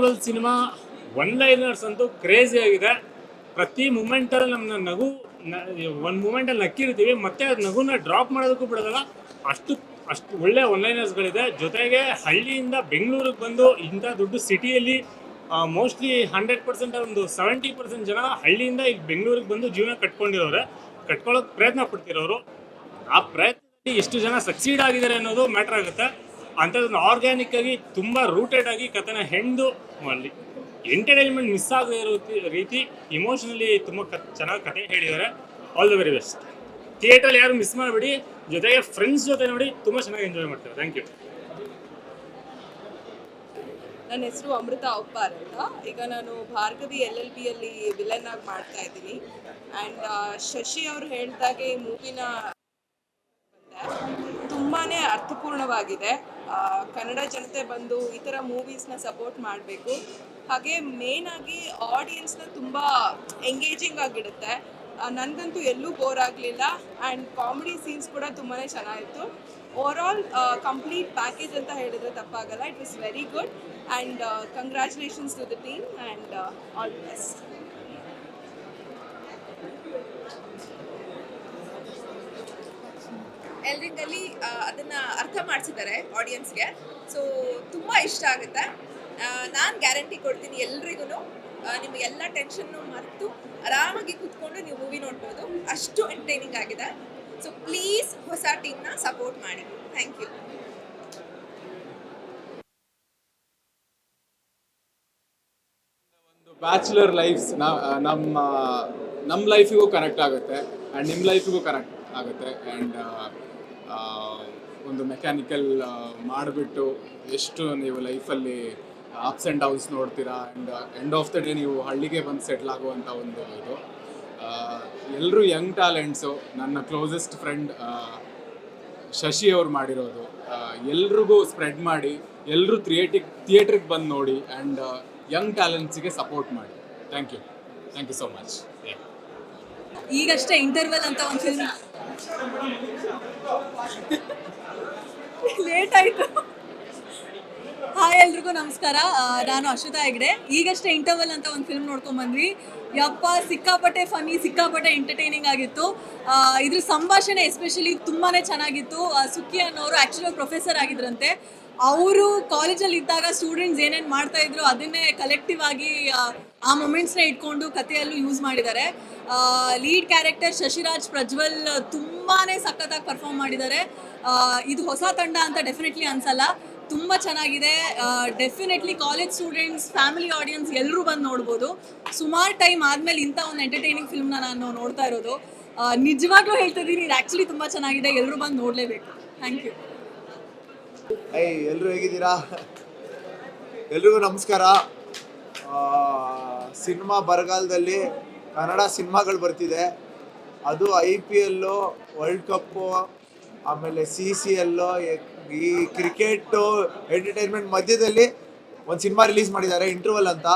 Interval cinema one liners ಅಂತೂ crazy ಆಗಿದೆ. ಪ್ರತಿ ಮೂಮೆಂಟಲ್ಲಿ ನಮ್ಮನ್ನ ನಗು ಒಂದು ಮೂಮೆಂಟಲ್ಲಿ ನಕ್ಕಿರ್ತೀವಿ, ಮತ್ತೆ ನಗುನ ಡ್ರಾಪ್ ಮಾಡೋದಕ್ಕೂ ಬಿಡೋದಲ್ಲ ಅಷ್ಟು ಅಷ್ಟು ಒಳ್ಳೆ ಒನ್ ಲೈನರ್ಸ್ಗಳಿದೆ ಜೊತೆಗೆ ಹಳ್ಳಿಯಿಂದ ಬೆಂಗಳೂರಿಗೆ ಬಂದು ಇಂಥ ದೊಡ್ಡ ಸಿಟಿಯಲ್ಲಿ ಮೋಸ್ಟ್ಲಿ ಹಂಡ್ರೆಡ್ ಪರ್ಸೆಂಟ್ ಒಂದು ಸೆವೆಂಟಿ ಪರ್ಸೆಂಟ್ ಜನ ಹಳ್ಳಿಯಿಂದ ಈಗ ಬೆಂಗಳೂರಿಗೆ ಬಂದು ಜೀವನ ಕಟ್ಕೊಂಡಿರೋರೆ. ಕಟ್ಕೊಳ್ಳೋಕೆ ಪ್ರಯತ್ನ ಪಡ್ತಿರೋರು. ಆ ಪ್ರಯತ್ನದಲ್ಲಿ ಎಷ್ಟು ಜನ ಸಕ್ಸೀಡ್ ಆಗಿದ್ದಾರೆ ಅನ್ನೋದು ಮ್ಯಾಟ್ರ್ ಆಗುತ್ತೆ. ಅಂಥದ್ದನ್ನು ಆರ್ಗ್ಯಾನಿಕ್ ಆಗಿ ತುಂಬ ರೂಟೆಡ್ ಆಗಿ ಕಥೆನ ಹೆಂಡು ಅಲ್ಲಿ ಎಂಟರ್ಟೈನ್ಮೆಂಟ್ ಮಿಸ್ ಆಗದೇ ಇರೋ ರೀತಿ- ಇಮೋಷನಲಿ ತುಂಬ ಚೆನ್ನಾಗಿ ಕಥೆ ಹೇಳಿದ್ದಾರೆ all the very best theatre ಯಾರು ಮಿಸ್ ಮಾಡಬೇಡಿ, ಜೊತೆಗೆ ಫ್ರೆಂಡ್ಸ್ ಜೊತೆ ನೋಡಿ ತುಂಬ ಚೆನ್ನಾಗಿ ಎಂಜಾಯ್ ಮಾಡ್ತಾರೆ. ಥ್ಯಾಂಕ್ ಯು ನನ್ನ ಹೆಸರು ಅಮೃತ ಅಪ್ಪಾರ್ ಅಂತ. ಈಗ ನಾನು ಭಾರ್ಗವಿ ಎಲ್ ಎಲ್ ಬಿಯಲ್ಲಿ ವಿಲನ್ ಆಗಿ ಮಾಡ್ತಾ ಇದ್ದೀನಿ. ಅಂಡ್ ಶಶಿ ಅವರು ಹೇಳ್ದಾಗೆ ಮೂವಿನ ತುಂಬಾ ಅರ್ಥಪೂರ್ಣವಾಗಿದೆ. ಕನ್ನಡ ಜನತೆ ಬಂದು ಈ ಥರ ಮೂವೀಸ್ನ ಸಪೋರ್ಟ್ ಮಾಡಬೇಕು. ಹಾಗೆ ಮೇನ್ ಆಗಿ ಆಡಿಯನ್ಸ್ನ ತುಂಬ ಎಂಗೇಜಿಂಗ್ ಆಗಿಡುತ್ತೆ. ನನಗಂತೂ ಎಲ್ಲೂ ಬೋರ್ ಆಗಲಿಲ್ಲ ಆ್ಯಂಡ್ ಕಾಮಿಡಿ ಸೀನ್ಸ್ ಕೂಡ ತುಂಬಾ ಚೆನ್ನಾಗಿತ್ತು. ಓವರ್ ಆಲ್ ಕಂಪ್ಲೀಟ್ ಪ್ಯಾಕೇಜ್ ಅಂತ ಹೇಳಿದ್ರೆ ತಪ್ಪಾಗಲ್ಲ. It was very good and congratulations to the team and all the best ಎಲ್ರಿಂಗಲ್ಲಿ ಅದನ್ನ ಅರ್ಥ ಮಾಡಿಸಿದ್ದಾರೆ ಆಡಿಯನ್ಸ್ಗೆ ಸೊ ತುಂಬ ಇಷ್ಟ ಆಗುತ್ತೆ. ನಾನು ಗ್ಯಾರಂಟಿ ಕೊಡ್ತೀನಿ ಎಲ್ರಿಗೂ ನಿಮ್ಮ ಎಲ್ಲ ಟೆನ್ಷನ್ನು ಮರೆತು ಆರಾಮಾಗಿ ಕೂತ್ಕೊಂಡು ನೀವು ಮೂವಿ ನೋಡ್ಬೋದು. ಅಷ್ಟು ಎಂಟರ್ಟೈನಿಂಗ್ ಆಗಿದೆ. ಸೊ ಪ್ಲೀಸ್ ಹೊಸ ಟೀಮ್ನ ಸಪೋರ್ಟ್ ಮಾಡಿ. ಥ್ಯಾಂಕ್ ಯು ಒಂದು ಬ್ಯಾಚುಲರ್ ಲೈಫ್ಸ್ ನಮ್ಮ ನಮ್ಮ ಲೈಫಿಗೂ ಕನೆಕ್ಟ್ ಆಗುತ್ತೆ. ಆ್ಯಂಡ್ ನಿಮ್ಮ ಲೈಫಿಗೂ ಕನೆಕ್ಟ್ ಆಗುತ್ತೆ. ಆ್ಯಂಡ್ ಒಂದು ಮೆಕ್ಯಾನಿಕಲ್ ಮಾಡಿಬಿಟ್ಟು ಎಷ್ಟು ನೀವು ಲೈಫಲ್ಲಿ ಅಪ್ಸ್ ಆ್ಯಂಡ್ ಡೌನ್ಸ್ ನೋಡ್ತೀರಾ? And end of the day ನೀವು ಹಳ್ಳಿಗೆ ಬಂದು ಸೆಟ್ಲ್ ಆಗುವಂಥ ಒಂದು ಇದು. ಎಲ್ಲರೂ ಯಂಗ್ ಟ್ಯಾಲೆಂಟ್ಸು ನನ್ನ ಕ್ಲೋಸೆಸ್ಟ್ ಫ್ರೆಂಡ್ ಶಶಿ ಅವ್ರು ಮಾಡಿರೋದು. ಎಲ್ರಿಗೂ ಸ್ಪ್ರೆಡ್ ಮಾಡಿ ಎಲ್ಲರೂ ಥಿಯೇಟಿಕ್ ಥಿಯೇಟ್ರಿಗೆ ಬಂದು ನೋಡಿ ಆ್ಯಂಡ್ ಯಂಗ್ ಟ್ಯಾಲೆಂಟ್ಸಿಗೆ ಸಪೋರ್ಟ್ ಮಾಡಿ. Thank you thank you so much ಈಗಷ್ಟೇ ಇಂಟರ್ವೆಲ್ ಅಂತ ಒಂದು ಫಿಲ್ಮ್ ಲೇಟ್ ಆಯ್ತು. ಹಾಯ್ ಎಲ್ರಿಗೂ ನಮಸ್ಕಾರ. ನಾನು ಅಶ್ವಿತಾ ಹೆಗ್ಡೆ. ಈಗಷ್ಟೇ ಇಂಟರ್ವೆಲ್ ಅಂತ ಒಂದು ಫಿಲ್ಮ್ ನೋಡ್ಕೊಂಡ್ ಬಂದ್ವಿ. ಯಪ್ಪ, ಸಿಕ್ಕಾಪಟ್ಟೆ ಫನಿ ಸಿಕ್ಕಾಪಟ್ಟೆ ಎಂಟರ್ಟೈನಿಂಗ್ ಆಗಿತ್ತು. ಇದ್ರ ಸಂಭಾಷಣೆ ಎಸ್ಪೆಷಲಿ ತುಂಬಾ ಚೆನ್ನಾಗಿತ್ತು. ಸುಕ್ಕಿ ಅನ್ನೋರು ಆ್ಯಕ್ಚುಲಿ ಪ್ರೊಫೆಸರ್ ಆಗಿದ್ರಂತೆ. ಅವರು ಕಾಲೇಜಲ್ಲಿ ಇದ್ದಾಗ ಸ್ಟೂಡೆಂಟ್ಸ್ ಏನೇನು ಮಾಡ್ತಾ ಇದ್ರು ಅದನ್ನೇ ಕಲೆಕ್ಟಿವ್ ಆಗಿ ಆ, ಮೂಮೆಂಟ್ಸ್ನ ಇಟ್ಕೊಂಡು ಕಥೆಯಲ್ಲೂ ಯೂಸ್ ಮಾಡಿದ್ದಾರೆ. ಲೀಡ್ ಕ್ಯಾರೆಕ್ಟರ್ ಶಶಿರಾಜ್ ಪ್ರಜ್ವಲ್ ತುಂಬಾ ಸಖತ್ತಾಗಿ ಪರ್ಫಾರ್ಮ್ ಮಾಡಿದ್ದಾರೆ. ಇದು ಹೊಸ ತಂಡ ಅಂತ ಡೆಫಿನೆಟ್ಲಿ ಅನ್ಸಲ್ಲ. ತುಂಬ ಚೆನ್ನಾಗಿದೆ. Definitely college students family audience ಎಲ್ಲರೂ ಬಂದು ನೋಡ್ಬೋದು. ಸುಮಾರು ಟೈಮ್ ಆದಮೇಲೆ ಇಂಥ ಒಂದು ಎಂಟರ್ಟೈನಿಂಗ್ ಫಿಲ್ಮ್ನ ನಾನು ನೋಡ್ತಾ ಇರೋದು. ನಿಜವಾಗ್ಲೂ ಹೇಳ್ತಿದ್ದೀನಿ ಇದು ಆ್ಯಕ್ಚುಲಿ ತುಂಬ ಚೆನ್ನಾಗಿದೆ. ಎಲ್ಲರೂ ಬಂದು ನೋಡಲೇಬೇಕು. ಥ್ಯಾಂಕ್ ಯು ಐ ಎಲ್ಲರೂ ಹೇಗಿದ್ದೀರಾ? ಎಲ್ರಿಗೂ ನಮಸ್ಕಾರ. ಸಿನಿಮಾ ಬರಗಾಲದಲ್ಲಿ ಕನ್ನಡ ಸಿನಿಮಾಗಳು ಬರ್ತಿದೆ. ಅದು I P L world cup, ಆಮೇಲೆ ಸಿ ಸಿ ಎಲ್ಲು ಈ ಕ್ರಿಕೆಟು, ಎಂಟರ್ಟೈನ್ಮೆಂಟ್ ಮಧ್ಯದಲ್ಲಿ ಒಂದು ಸಿನಿಮಾ ರಿಲೀಸ್ ಮಾಡಿದ್ದಾರೆ, ಇಂಟರ್ವಲ್ ಅಂತ.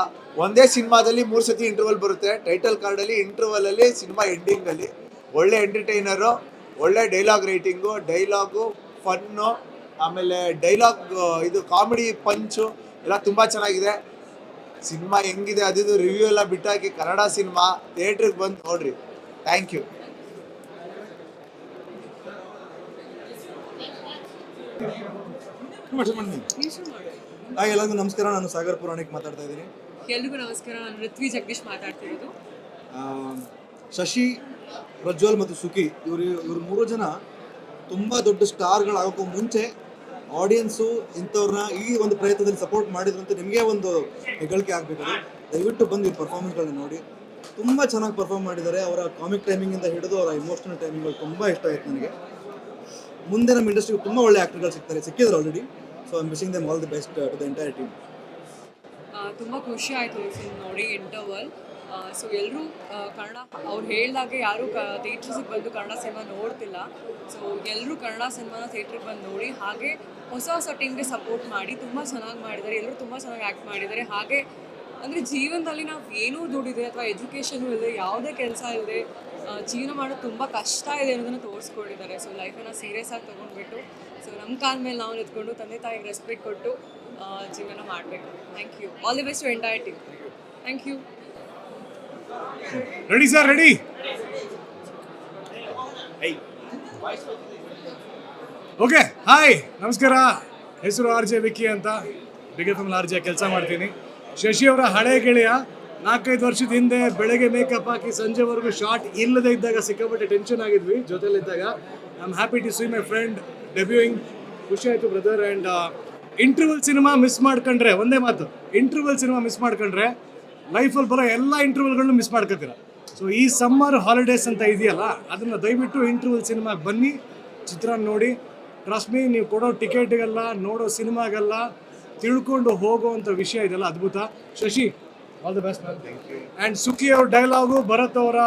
ಒಂದೇ ಸಿನಿಮಾದಲ್ಲಿ ಮೂರು ಸತಿ ಇಂಟರ್ವಲ್ ಬರುತ್ತೆ. ಟೈಟಲ್ ಕಾರ್ಡಲ್ಲಿ ಇಂಟರ್ವಲಲ್ಲಿ ಸಿನಿಮಾ ಎಂಡಿಂಗಲ್ಲಿ. ಒಳ್ಳೆ ಎಂಟರ್ಟೈನರು, ಒಳ್ಳೆ ಡೈಲಾಗ್ ರೈಟಿಂಗು, ಡೈಲಾಗು, ಫನ್ನು ಆಮೇಲೆ ಡೈಲಾಗ್ ಇದು ಕಾಮಿಡಿ ಪಂಚು ಎಲ್ಲ ತುಂಬ ಚೆನ್ನಾಗಿದೆ. ಸಿನಿಮಾ ಹೆಂಗಿದೆ ಅದಿದು ರಿವ್ಯೂ ಎಲ್ಲ ಬಿಟ್ಟಾಕಿ ಕನ್ನಡ ಸಿನಿಮಾ ಥಿಯೇಟ್ರಿಗೆ ಬಂದು ನೋಡ್ರಿ. ಥ್ಯಾಂಕ್ ಯು ಹಾಯ್ ಎಲ್ಲರಿಗೂ ನಮಸ್ಕಾರ. ನಾನು ಸಾಗರ್ ಪುರಾಣಿಕ್ ಮಾತಾಡ್ತಾ ಇದ್ದೀನಿ. ಎಲ್ರಿಗೂ ನಮಸ್ಕಾರ. ನಾನು ಋತ್ವಿ ಜಗದೀಶ್ ಮಾತಾಡ್ತಿರೋದು. ಆ, ಶಶಿ ಪ್ರಜ್ವಲ್ ಮತ್ತು ಸುಖಿ ಇವರು ಇವ್ರ ಮೂರು ಜನ ತುಂಬ ದೊಡ್ಡ ಸ್ಟಾರ್ಗಳಾಗೋಕ್ಕೂ ಮುಂಚೆ ಆಡಿಯನ್ಸು ಇಂಥವ್ರನ್ನ ಈ ಒಂದು ಪ್ರಯತ್ನದಲ್ಲಿ ಸಪೋರ್ಟ್ ಮಾಡಿದ್ರು ಅಂತ ನಿಮಗೆ ಒಂದು ಹೆಗಳಿಕೆ ಆಗಬೇಕು ದಯವಿಟ್ಟು ಬಂದು ಈ ಪರ್ಫಾರ್ಮೆನ್ಸ್ಗಳನ್ನ ನೋಡಿ. ತುಂಬ ಚೆನ್ನಾಗಿ ಪರ್ಫಾರ್ಮ್ ಮಾಡಿದ್ದಾರೆ. ಅವರ ಕಾಮಿಕ್ ಟೈಮಿಂಗಿಂದ ಹಿಡಿದು ಅವರ ಇಮೋಷನಲ್ ಟೈಮಿಂಗ್ಗಳು ತುಂಬ ಇಷ್ಟ ಆಯಿತು ನನಗೆ. ಮುಂದೆ ನಮ್ಮ ಇಂಡಸ್ಟ್ರಿಗೆ ತುಂಬ ಒಳ್ಳೆ ಆ್ಯಕ್ಟರ್ಗಳು ಸಿಗ್ತಾರೆ. ಸಿಕ್ಕಿದ್ರು already so I wishing them all the best to the entire team ತುಂಬ ಖುಷಿ ಆಯಿತು ಈ ಫಿಲ್ಮ್ ನೋಡಿ ಇಂಟರ್ವಲ್ ಸೊ ಎಲ್ಲರೂ ಕನ್ನಡ, ಅವ್ರು ಹೇಳ್ದಾಗೆ ಯಾರೂ ಕ ಥಿಯೇಟ್ರಸಿಗೆ ಬಂದು ಕನ್ನಡ ಸಿನಿಮಾ ನೋಡ್ತಿಲ್ಲ. ಸೊ ಎಲ್ಲರೂ ಕನ್ನಡ ಸಿನಿಮಾನ ಥಿಯೇಟ್ರಿಗೆ ಬಂದು ನೋಡಿ. ಹಾಗೆ ಹೊಸ ಹೊಸ ಟೀಮ್ಗೆ ಸಪೋರ್ಟ್ ಮಾಡಿ ತುಂಬ ಚೆನ್ನಾಗಿ ಮಾಡಿದ್ದಾರೆ. ಎಲ್ಲರೂ ತುಂಬ ಚೆನ್ನಾಗಿ ಆ್ಯಕ್ಟ್ ಮಾಡಿದ್ದಾರೆ. ಹಾಗೆ ಅಂದರೆ ಜೀವನದಲ್ಲಿ ನಾವು ಏನೂ ದುಡಿದೆ ಅಥವಾ ಎಜುಕೇಷನು ಇಲ್ಲದೆ ಯಾವುದೇ ಕೆಲಸ ಇಲ್ಲದೆ ಜೀವನ ಮಾಡೋದು ತುಂಬ ಕಷ್ಟ ಇದೆ ಅನ್ನೋದನ್ನು ತೋರಿಸ್ಕೊಂಡಿದ್ದಾರೆ. ಸೊ ಲೈಫನ್ನು ಸೀರಿಯಸ್ ಆಗಿ ತೊಗೊಂಡ್ಬಿಟ್ಟು ಸೊ ನಮ್ಮ ಕಾಲ ಮೇಲೆ ನಾವು ನಿಂತ್ಕೊಂಡು ತಂದೆ ತಾಯಿಗೆ ರೆಸ್ಪೆಕ್ಟ್ ಕೊಟ್ಟು ಜೀವನ ಮಾಡಬೇಕು. Thank you all the best to entire team thank you ready sir ready okay hi ನಮಸ್ಕಾರ. ಹೆಸರು ಆರ್ ಜೆ ವಿಕ್ಕಿ ಅಂತ. ಬಿಗ್ ಆರ್ ಜೆ ಕೆಲಸ ಮಾಡ್ತೀನಿ. ಶಶಿ ಅವರ ಹಳೆ ಗೆಳೆಯ, ನಾಲ್ಕೈದು ವರ್ಷದ ಹಿಂದೆ ಬೆಳಗ್ಗೆ ಮೇಕಪ್ ಹಾಕಿ ಸಂಜೆವರೆಗೂ ಶಾರ್ಟ್ ಇಲ್ಲದೆ ಇದ್ದಾಗ ಸಿಕ್ಕಾಪಟ್ಟೆ ಟೆನ್ಷನ್ ಆಗಿದ್ವಿ ಜೊತೆಲಿದ್ದಾಗ I am happy to see my friend debuting ಖುಷಿ ಆಯಿತು brother and interval cinema miss ಮಾಡ್ಕೊಂಡ್ರೆ, ಒಂದೇ ಮಾತು ಇಂಟರ್ವಲ್ ಸಿನಿಮಾ ಮಿಸ್ ಮಾಡ್ಕೊಂಡ್ರೆ ಲೈಫಲ್ಲಿ ಬರೋ ಎಲ್ಲ ಇಂಟರ್ವಲ್ಗಳನ್ನು ಮಿಸ್ ಮಾಡ್ಕೊತೀರ. ಸೊ ಈ ಸಮ್ಮರ್ ಹಾಲಿಡೇಸ್ ಅಂತ ಇದೆಯಲ್ಲ, ಅದನ್ನು ದಯವಿಟ್ಟು ಇಂಟರ್ವಲ್ ಸಿನಿಮಾಗೆ ಬನ್ನಿ ಚಿತ್ರ ನೋಡಿ. ಟ್ರಸ್ಟ್ ಮೀ ನೀವು ಕೊಡೋ ಟಿಕೆಟ್ಗೆಲ್ಲ ನೋಡೋ ಸಿನಿಮಾಗೆಲ್ಲ ತಿಳ್ಕೊಂಡು ಹೋಗುವಂಥ ವಿಷಯ ಇದೆಲ್ಲ ಅದ್ಭುತ. Shashi all the best and Sukhi ಅವ್ರ ಡೈಲಾಗು ಭರತ್ ಅವರ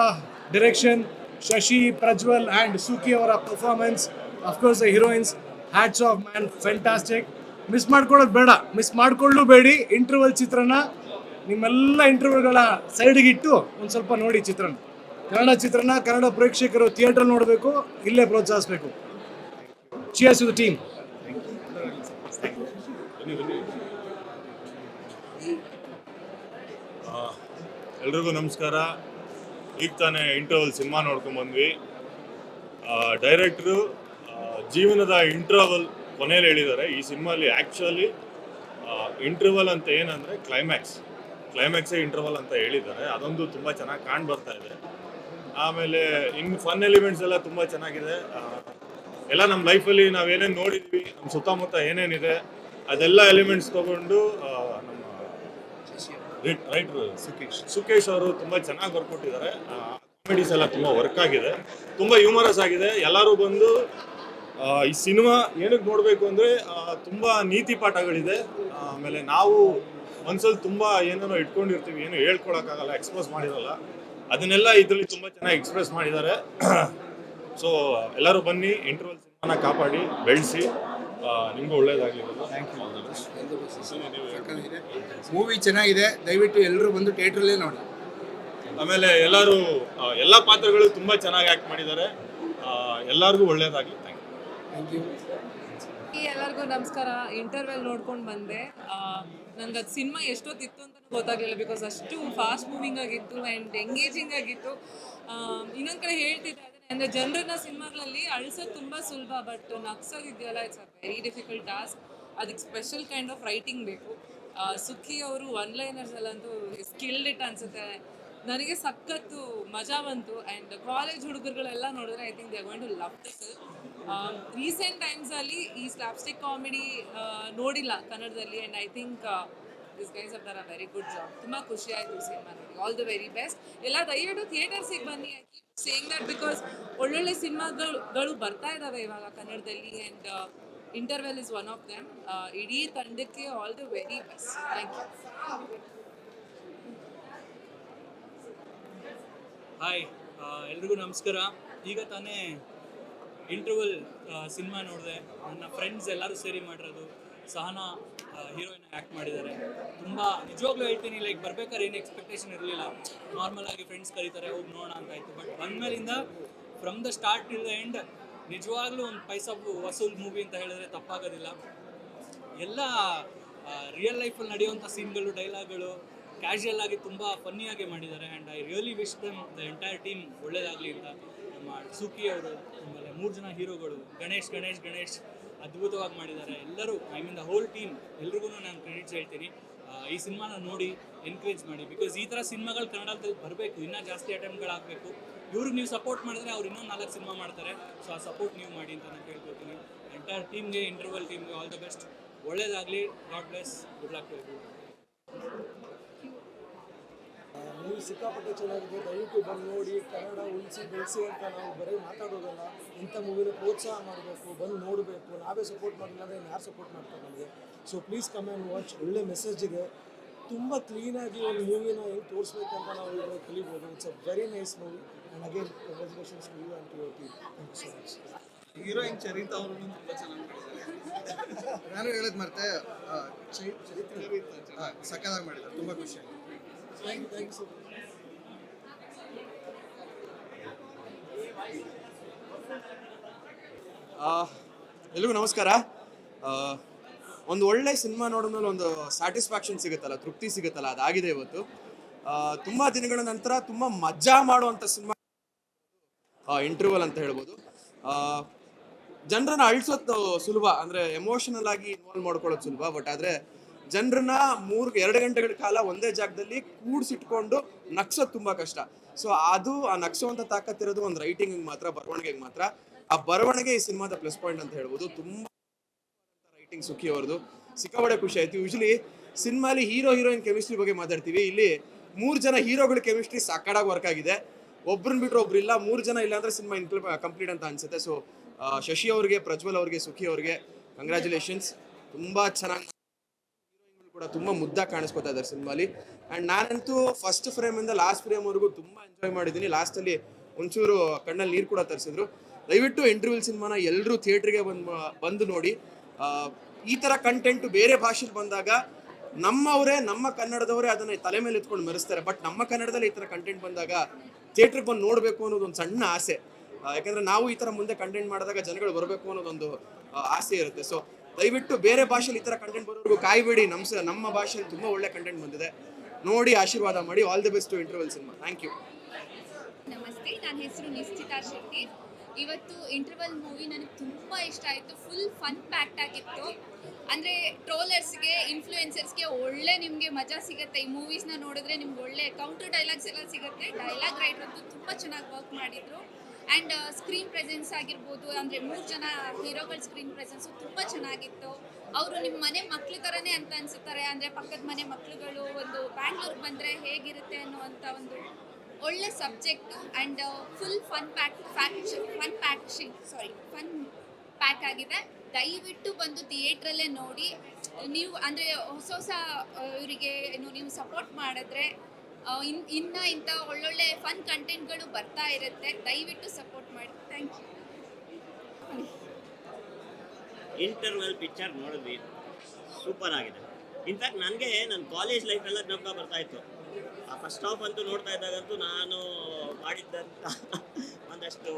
ಡೈರೆಕ್ಷನ್ ಶಶಿ ಪ್ರಜ್ವಲ್ ಆ್ಯಂಡ್ ಸುಖಿ ಅವರ performance of course the heroines hats off man fantastic miss ಮಾಡ್ಕೊಳ್ಳೋದು ಬೇಡ. ಮಿಸ್ ಮಾಡ್ಕೊಳ್ಳು ಬೇಡಿ. ಇಂಟರ್ವಲ್ ಚಿತ್ರನ ನಿಮ್ಮೆಲ್ಲ ಇಂಟರ್ವ್ಯೂಗಳ ಸೈಡ್ಗಿಟ್ಟು ಒಂದು ಸ್ವಲ್ಪ ನೋಡಿ ಚಿತ್ರನ. ಕನ್ನಡ ಚಿತ್ರನ ಕನ್ನಡ ಪ್ರೇಕ್ಷಕರು ಥಿಯೇಟ್ರಲ್ಲಿ ನೋಡಬೇಕು ಇಲ್ಲೇ ಪ್ರೋತ್ಸಾಹಿಸಬೇಕು. ಚಿಯರ್ಸ್ ಟು ಟೀಮ್ ಎಲ್ರಿಗೂ ನಮಸ್ಕಾರ. ಈಗ ತಾನೇ ಇಂಟರ್ವಲ್ ಸಿನಿಮಾ ನೋಡ್ಕೊಂಡು ಬಂದ್ವಿ. ಡೈರೆಕ್ಟ್ರು ಜೀವನದ ಇಂಟರ್ವಲ್ ಕೊನೆಯಲ್ಲಿ ಹೇಳಿದ್ದಾರೆ. ಈ ಸಿನಿಮಾಲಿ ಆ್ಯಕ್ಚುಲಿ ಇಂಟರ್ವಲ್ ಅಂತ ಏನಂದರೆ ಕ್ಲೈಮ್ಯಾಕ್ಸ್ ಕ್ಲೈಮ್ಯಾಕ್ಸೇ ಇಂಟರ್ವಲ್ ಅಂತ ಹೇಳಿದ್ದಾರೆ. ಅದೊಂದು ತುಂಬ ಚೆನ್ನಾಗಿ ಕಾಣ್ ಬರ್ತಾ ಇದೆ. ಆಮೇಲೆ ಇನ್ನು ಫನ್ ಎಲಿಮೆಂಟ್ಸ್ ಎಲ್ಲ ತುಂಬ ಚೆನ್ನಾಗಿದೆ. ಎಲ್ಲ ನಮ್ಮ ಲೈಫಲ್ಲಿ ನಾವೇನೇನು ನೋಡಿದ್ವಿ ನಮ್ಮ ಸುತ್ತಮುತ್ತ ಏನೇನಿದೆ ಅದೆಲ್ಲ ಎಲಿಮೆಂಟ್ಸ್ ತಗೊಂಡು ನಮ್ಮ ರೈಟ್ರು ಸುಕೇಶ್. ಸುಕೇಶ್ ಅವರು ತುಂಬ ಚೆನ್ನಾಗಿ ಬರ್ಕೊಟ್ಟಿದ್ದಾರೆ ಕಾಮಿಡೀಸ್ ಎಲ್ಲ ತುಂಬ ವರ್ಕ್ ಆಗಿದೆ. ತುಂಬ ಹ್ಯೂಮರಸ್ ಆಗಿದೆ. ಎಲ್ಲರೂ ಬಂದು ಈ ಸಿನಿಮಾ ಏನಕ್ಕೆ ನೋಡಬೇಕು ಅಂದರೆ ತುಂಬ ನೀತಿ ಪಾಠಗಳಿದೆ. ಆಮೇಲೆ ನಾವು ಮನ್ಸಲ್ಲಿ ತುಂಬ ಏನೇನೋ ಇಟ್ಕೊಂಡಿರ್ತೀವಿ ಏನು ಹೇಳ್ಕೊಳಕ್ಕಾಗಲ್ಲ ಎಕ್ಸ್ಪ್ರೆಸ್ ಮಾಡಿರಲ್ಲ. ಅದನ್ನೆಲ್ಲ ಇದರಲ್ಲಿ ತುಂಬ ಚೆನ್ನಾಗಿ ಎಕ್ಸ್ಪ್ರೆಸ್ ಮಾಡಿದ್ದಾರೆ. ಸೊ ಎಲ್ಲರೂ ಬನ್ನಿ ಇಂಟರ್ವಲ್ ಸಿನಿಮಾನ ಕಾಪಾಡಿ ಬೆಳೆಸಿ ನಿಮಗೂ ಒಳ್ಳೇದಾಗಲಿ. ಮೂವಿ ಚೆನ್ನಾಗಿದೆ ದಯವಿಟ್ಟು ಎಲ್ಲರೂ ಬಂದು ಥಿಯೇಟ್ರಲ್ಲೇ ನೋಡಿ. ಆಮೇಲೆ ಎಲ್ಲರೂ ಎಲ್ಲ ಪಾತ್ರಗಳು ತುಂಬ ಚೆನ್ನಾಗಿ ಆ್ಯಕ್ಟ್ ಮಾಡಿದ್ದಾರೆ. ಎಲ್ಲರಿಗೂ ಒಳ್ಳೇದಾಗಲಿ. ಥ್ಯಾಂಕ್ ಯು ಎಲ್ಲರಿಗೂ ನಮಸ್ಕಾರ. ಇಂಟರ್ವೆಲ್ ನೋಡ್ಕೊಂಡು ಬಂದೆ. ನನಗೆ ಅದು ಸಿನಿಮಾ ಎಷ್ಟೊತ್ತಿತ್ತು ಅಂತ ಗೊತ್ತಾಗಲಿಲ್ಲ ಬಿಕಾಸ್ ಅಷ್ಟು ಫಾಸ್ಟ್ ಮೂವಿಂಗ್ ಆಗಿತ್ತು ಆ್ಯಂಡ್ ಎಂಗೇಜಿಂಗ್ ಆಗಿತ್ತು. ಇನ್ನೊಂದು ಕಡೆ ಹೇಳ್ತಿದ್ದೆ ಅದನ್ನೇ ಅಂದರೆ ಜನರನ್ನ ಸಿನಿಮಾಗಳಲ್ಲಿ ಅಳಿಸೋದು ತುಂಬಾ ಸುಲಭ but ನಗ್ಸೋದಿದೆಯಲ್ಲ it's a very difficult task ಅದಕ್ಕೆ ಸ್ಪೆಷಲ್ ಕೈಂಡ್ ಆಫ್ ರೈಟಿಂಗ್ ಬೇಕು. ಸುಖಿ ಅವರು ಒನ್ ಲೈನರ್ಸ್ ಅಲ್ಲಂತೂ ಸ್ಕಿಲ್ಡ್ ಇಟ್ ಅನ್ಸುತ್ತೆ. ನನಗೆ ಸಖತ್ತು ಮಜಾ ಬಂತು. ಆ್ಯಂಡ್ ಕಾಲೇಜ್ ಹುಡುಗರುಗಳೆಲ್ಲ ನೋಡಿದ್ರೆ I think they going to love this recent ಟೈಮ್ಸಲ್ಲಿ ಈ ಸ್ಲಾಪ್ಸ್ಟಿಕ್ ಕಾಮಿಡಿ ನೋಡಿಲ್ಲ ಕನ್ನಡದಲ್ಲಿ. And I think this guys have done a very good job ತುಂಬಾ ಖುಷಿ ಆಯಿತು ಸಿನಿಮಾ ನೋಡಿ. ಆಲ್ ದ ವೆರಿ ಬೆಸ್ಟ್ ಎಲ್ಲ ದಯವಿಟ್ಟು ಥಿಯೇಟರ್ಸಿಗೆ ಬನ್ನಿ. I keep saying that because ಒಳ್ಳೊಳ್ಳೆ ಸಿನಿಮಾಗಳು ಬರ್ತಾ ಇದಾವೆ ಇವಾಗ ಕನ್ನಡದಲ್ಲಿ and interval is one of them ಇಡೀ ತಂಡಕ್ಕೆ all the very best thank you hi ಎಲ್ರಿಗೂ ನಮಸ್ಕಾರ. ಈಗ ತಾನೇ ಇಂಟರ್ವಲ್ ಸಿನಿಮಾ ನೋಡಿದೆ. ನನ್ನ ಫ್ರೆಂಡ್ಸ್ ಎಲ್ಲರೂ ಸೇರಿ ಮಾಡಿರೋದು. ಸಹನಾ ಹೀರೋಯಿನ್ ಆ್ಯಕ್ಟ್ ಮಾಡಿದ್ದಾರೆ. ತುಂಬ ನಿಜವಾಗ್ಲೂ ಹೇಳ್ತೀನಿ ಲೈಕ್ ಬರ್ಬೇಕಾದ್ರೆ ಏನು ಎಕ್ಸ್ಪೆಕ್ಟೇಷನ್ ಇರಲಿಲ್ಲ. ನಾರ್ಮಲ್ ಆಗಿ ಫ್ರೆಂಡ್ಸ್ ಕರೀತಾರೆ, ಹೋಗಿ ನೋಡೋಣ ಅಂತ ಆಯಿತು. But ಬಂದಮೇಲಿಂದ from the start till the end ನಿಜವಾಗ್ಲೂ ಒಂದು ಪೈಸಾ ವಸೂಲ್ ಮೂವಿ ಅಂತ ಹೇಳಿದ್ರೆ ತಪ್ಪಾಗೋದಿಲ್ಲ. ಎಲ್ಲ ರಿಯಲ್ ಲೈಫಲ್ಲಿ ನಡೆಯುವಂಥ ಸೀನ್ಗಳು ಡೈಲಾಗ್ಗಳು ಕ್ಯಾಶುಯಲ್ ಆಗಿ ತುಂಬ ಫನ್ನಿಯಾಗಿ ಮಾಡಿದ್ದಾರೆ. And I really wish them the entire team ಒಳ್ಳೇದಾಗಲಿ ಅಂತ. ನಮ್ಮ ಸುಕಿ ಅವರು, ಆಮೇಲೆ ಮೂರು ಜನ ಹೀರೋಗಳು ಗಣೇಶ್ ಗಣೇಶ್ ಗಣೇಶ್. ಅದ್ಭುತವಾಗಿ ಮಾಡಿದ್ದಾರೆ. ಎಲ್ಲರೂ I mean the whole team ಎಲ್ರಿಗೂ ನಾನು ಕ್ರೆಡಿಟ್ಸ್ ಹೇಳ್ತೀನಿ. ಈ ಸಿನಿಮಾನ ನೋಡಿ ಎನ್ಕರೇಜ್ ಮಾಡಿ. ಬಿಕಾಸ್ ಈ ಥರ ಸಿನಿಮಾಗಳು ಕನ್ನಡದಲ್ಲಿ ಬರಬೇಕು, ಇನ್ನೂ ಜಾಸ್ತಿ ಅಟೆಂಪ್ಟ್ಗಳಾಗಬೇಕು ಇವ್ರಿಗೆ ನೀವು ಸಪೋರ್ಟ್ ಮಾಡಿದ್ರೆ ಅವ್ರು ಇನ್ನೊಂದು ನಾಲ್ಕು ಸಿನಿಮಾ ಮಾಡ್ತಾರೆ. ಸೊ ಆ ಸಪೋರ್ಟ್ ನೀವು ಮಾಡಿ ಅಂತ ನಾನು ಕೇಳ್ಕೊತೀನಿ ಎಂಟೈರ್ ಟೀಮ್ಗೆ ಇಂಟರ್ವಲ್ ಟೀಮ್ಗೆ ಆಲ್ ದ ಬೆಸ್ಟ್ ಒಳ್ಳೇದಾಗಲಿ. God bless good luck to movie ಸಿಕ್ಕಾಪಟ್ಟೆ ಚೆನ್ನಾಗಿದೆ ದಯವಿಟ್ಟು ಬಂದು ನೋಡಿ ಕನ್ನಡ ಉಳಿಸಿ ಬೆಳೆಸಿ ಅಂತ ನಾವು ಬರೀ ಮಾತಾಡೋದಲ್ಲ ಇಂಥ ಮೂವಿನ ಪ್ರೋತ್ಸಾಹ ಮಾಡಬೇಕು ಬಂದು ನೋಡಬೇಕು. ನಾವೇ ಸಪೋರ್ಟ್ ಮಾಡಿಲ್ಲ ಅಂದರೆ ಯಾರು ಸಪೋರ್ಟ್ ಮಾಡ್ತಾರೆ ನಮಗೆ? So please come and watch ಒಳ್ಳೆ ಮೆಸೇಜ್ ಇದೆ ತುಂಬ ಕ್ಲೀನಾಗಿ ಒಂದು ಮೂವಿನ ಹೆಂಗೆ ತೋರಿಸ್ಬೇಕಂತ ನಾವು ಇವಾಗ ಕಲಿಬೋದು. It's a very nice movie and again congratulations to you and to your team thank you so much heroine Charitha ಅವರು ತುಂಬ ಚೆನ್ನಾಗಿ ನಾನು ಹೇಳೋದು ಮತ್ತೆ ಸಕ್ಕದಾಗಿ ಮಾಡಿದ್ದಾರೆ. ತುಂಬ ಖುಷಿ ಆಯ್ತು. Thank you thank you so much ಎಲ್ರಿಗೂ ನಮಸ್ಕಾರ. ಒಂದು ಒಳ್ಳೆ ಸಿನಿಮಾ ನೋಡಿದ್ಮೇಲೆ ಒಂದು ಸ್ಯಾಟಿಸ್ಫ್ಯಾಕ್ಷನ್ ಸಿಗುತ್ತಲ್ಲ, ತೃಪ್ತಿ ಸಿಗುತ್ತಲ್ಲ, ಅದಾಗಿದೆ ಇವತ್ತು. ತುಂಬ ದಿನಗಳ ನಂತರ ತುಂಬಾ ಮಜಾ ಮಾಡುವಂಥ ಸಿನಿಮಾ ಇಂಟರ್ವಲ್ ಅಂತ ಹೇಳ್ಬೋದು. ಜನರನ್ನ ಅಳಿಸೋದು ಸುಲಭ, ಅಂದ್ರೆ ಎಮೋಷನಲ್ ಆಗಿ ಇನ್ವಾಲ್ವ್ ಮಾಡ್ಕೊಳ್ಳೋದು ಸುಲಭ ಬಟ್ ಆದ್ರೆ ಜನರನ್ನ ಮೂರು, ಎರಡು ಗಂಟೆಗಳ ಕಾಲ ಒಂದೇ ಜಾಗದಲ್ಲಿ ಕೂಡಿಸಿಟ್ಕೊಂಡು ನಕ್ಸೋದು ತುಂಬಾ ಕಷ್ಟ. ಸೊ ಅದು ಆ ನಗ್ಸೋವಂಥ ತಾಕತ್ತಿರೋದು ಒಂದು ರೈಟಿಂಗ್ ಮಾತ್ರ, ಬರವಣಿಗೆಗೆ ಮಾತ್ರ. ಆ ಬರವಣಿಗೆ ಈ ಸಿನಿಮಾದ ಪ್ಲಸ್ ಪಾಯಿಂಟ್ ಅಂತ ಹೇಳ್ಬೋದು. ತುಂಬಾ ರೈಟಿಂಗ್ ಸುಖಿ ಅವ್ರದ್ದು. ಸಿಕ್ಕಾಪಡೆ ಖುಷಿ ಆಯ್ತು. ಯೂಶಲಿ ಸಿನಿಮಾಲಿ ಹೀರೋ ಹೀರೋಯಿನ್ ಕೆಮಿಸ್ಟ್ರಿ ಬಗ್ಗೆ ಮಾತಾಡ್ತೀವಿ. ಇಲ್ಲಿ ಮೂರು ಜನ ಹೀರೋಗಳ ಕೆಮಿಸ್ಟ್ರಿ ಸಾಕಾಡಾಗಿ ವರ್ಕ್ ಆಗಿದೆ. ಒಬ್ರನ್ನ ಬಿಟ್ಟರೆ ಒಬ್ರು ಇಲ್ಲ. ಮೂರು ಜನ ಇಲ್ಲ ಅಂದ್ರೆ ಸಿನಿಮಾ ಕಂಪ್ಲೀಟ್ ಅಂತ ಅನ್ಸುತ್ತೆ. ಸೊ ಶಶಿ ಅವ್ರಿಗೆ, ಪ್ರಜ್ವಲ್ ಅವ್ರಿಗೆ, ಸುಖಿ ಅವ್ರಿಗೆ ಕಂಗ್ರ್ಯಾಚುಲೇಷನ್ಸ್ ತುಂಬಾ ಚೆನ್ನಾಗಿ ಕೂಡ ತುಂಬಾ ಮುದ್ದಾಗಿ ಕಾಣಿಸ್ಕೊತಾ ಇದ್ದಾರೆ ಸಿನಿಮಾಲಿ. ಅಂಡ್ ನಾನಂತೂ ಫಸ್ಟ್ ಫ್ರೇಮ್ ಇಂದ ಲಾಸ್ಟ್ ಫ್ರೇಮ್ ವರೆಗೂ ತುಂಬಾ ಎಂಜಾಯ್ ಮಾಡಿದ್ದೀನಿ. ಲಾಸ್ಟ್ ಅಲ್ಲಿ ಒಂಚೂರು ಕಣ್ಣಲ್ಲಿ ನೀರು ಕೂಡ ತರಿಸಿದ್ರು. ದಯವಿಟ್ಟು ಇಂಟರ್ವ್ಯೂಲ್ ಸಿನಿಮಾನ ಎಲ್ಲರೂ ಥಿಯೇಟ್ರಿಗೆ ಬಂದು ಬಂದು ನೋಡಿ. ಈ ಥರ ಕಂಟೆಂಟ್ ಬೇರೆ ಭಾಷೆಲಿ ಬಂದಾಗ ನಮ್ಮವರೇ, ನಮ್ಮ ಕನ್ನಡದವರೇ ಅದನ್ನ ತಲೆ ಮೇಲೆ ಎತ್ಕೊಂಡು ಮೆರೆಸ್ತಾರೆ. ಬಟ್ ನಮ್ಮ ಕನ್ನಡದಲ್ಲಿ ಈ ಥರ ಕಂಟೆಂಟ್ ಬಂದಾಗ ಥಿಯೇಟ್ರಿಗೆ ಬಂದು ನೋಡಬೇಕು ಅನ್ನೋದು ಒಂದು ಸಣ್ಣ ಆಸೆ. ಯಾಕಂದರೆ ನಾವು ಈ ಥರ ಮುಂದೆ ಕಂಟೆಂಟ್ ಮಾಡಿದಾಗ ಜನಗಳು ಬರಬೇಕು ಅನ್ನೋದೊಂದು ಆಸೆ ಇರುತ್ತೆ. ಸೊ ದಯವಿಟ್ಟು ಬೇರೆ ಭಾಷೆಲಿ ಈ ಥರ ಕಂಟೆಂಟ್ ಬರೋರ್ಗು ಕಾಯ್ಬೇಡಿ. ನಮ್ಮ ನಮ್ಮ ಭಾಷೆಯಲ್ಲಿ ತುಂಬ ಒಳ್ಳೆ ಕಂಟೆಂಟ್ ಬಂದಿದೆ. ನೋಡಿ, ಆಶೀರ್ವಾದ ಮಾಡಿ. All the best to interval cinema thank you ನಮಸ್ತೆ. ನನ್ನ ಹೆಸರು ನಿಶ್ಚಿತಾ ಶೆಟ್ಟಿ. ಇವತ್ತು ಇಂಟರ್ವಲ್ ಮೂವಿ ನನಗೆ ತುಂಬ ಇಷ್ಟ ಆಯಿತು. ಫುಲ್ ಫನ್ ಪ್ಯಾಕ್ಟ್ ಆಗಿತ್ತು. ಅಂದರೆ ಟ್ರೋಲರ್ಸ್ಗೆ ಇನ್ಫ್ಲೂಯೆನ್ಸರ್ಸ್ಗೆ ಒಳ್ಳೆ ನಿಮಗೆ ಮಜಾ ಸಿಗುತ್ತೆ. ಈ ಮೂವೀಸ್ನ ನೋಡಿದ್ರೆ ನಿಮ್ಗೆ ಒಳ್ಳೆ ಕೌಂಟರ್ ಡೈಲಾಗ್ಸ್ ಎಲ್ಲ ಸಿಗುತ್ತೆ. ಡೈಲಾಗ್ ರೈಟರ್ ಅಂತೂ ತುಂಬ ಚೆನ್ನಾಗಿ ವರ್ಕ್ ಮಾಡಿದರು. ಆ್ಯಂಡ್ ಸ್ಕ್ರೀನ್ ಪ್ರೆಸೆನ್ಸ್ ಆಗಿರ್ಬೋದು, ಅಂದರೆ ಮೂರು ಜನ ಹೀರೋಗಳ ಸ್ಕ್ರೀನ್ ಪ್ರೆಸೆನ್ಸು ತುಂಬ ಚೆನ್ನಾಗಿತ್ತು. ಅವರು ನಿಮ್ಮ ಮನೆ ಮಕ್ಳ ಥರನೇ ಅಂತ ಅನಿಸುತ್ತಾರೆ. ಅಂದರೆ ಪಕ್ಕದ ಮನೆ ಮಕ್ಕಳುಗಳು ಒಂದು ಬ್ಯಾಂಗ್ಳೂರ್ಗೆ ಬಂದರೆ ಹೇಗಿರುತ್ತೆ ಅನ್ನುವಂಥ ಒಂದು ಒಳ್ಳೆ subject and full fun pack faction fun packing sorry, fun pack ಆಗಿದೆ. ದಯವಿಟ್ಟು ಬಂದು ಥಿಯೇಟ್ರಲ್ಲೇ ನೋಡಿ. ನೀವು ಅಂದರೆ ಹೊಸ ಹೊಸ ಇವರಿಗೆ ಏನು ನೀವು ಸಪೋರ್ಟ್ ಮಾಡಿದ್ರೆ ಇನ್, ಇನ್ನು ಇಂಥ ಒಳ್ಳೊಳ್ಳೆ ಫನ್ ಕಂಟೆಂಟ್ಗಳು ಬರ್ತಾ ಇರುತ್ತೆ. ದಯವಿಟ್ಟು ಸಪೋರ್ಟ್ ಮಾಡಿ. Thank you. ಇಂಟರ್ವಲ್ ಪಿಕ್ಚರ್ ನೋಡಿದ್ವಿ. ಸೂಪರ್ ಆಗಿದೆ. ಇನ್ಫ್ಯಾಕ್ಟ್ ನನಗೆ ನನ್ನ ಕಾಲೇಜ್ ಲೈಫೆಲ್ಲ ಜ್ಞಾಪಕ ಬರ್ತಾ ಇತ್ತು. ಆ ಫಸ್ಟ್ ಹಾಫ್ ಅಂತೂ ನೋಡ್ತಾ ಇದ್ದಾಗಂತೂ ನಾನು ಮಾಡಿದ್ದಂತ ಒಂದಷ್ಟು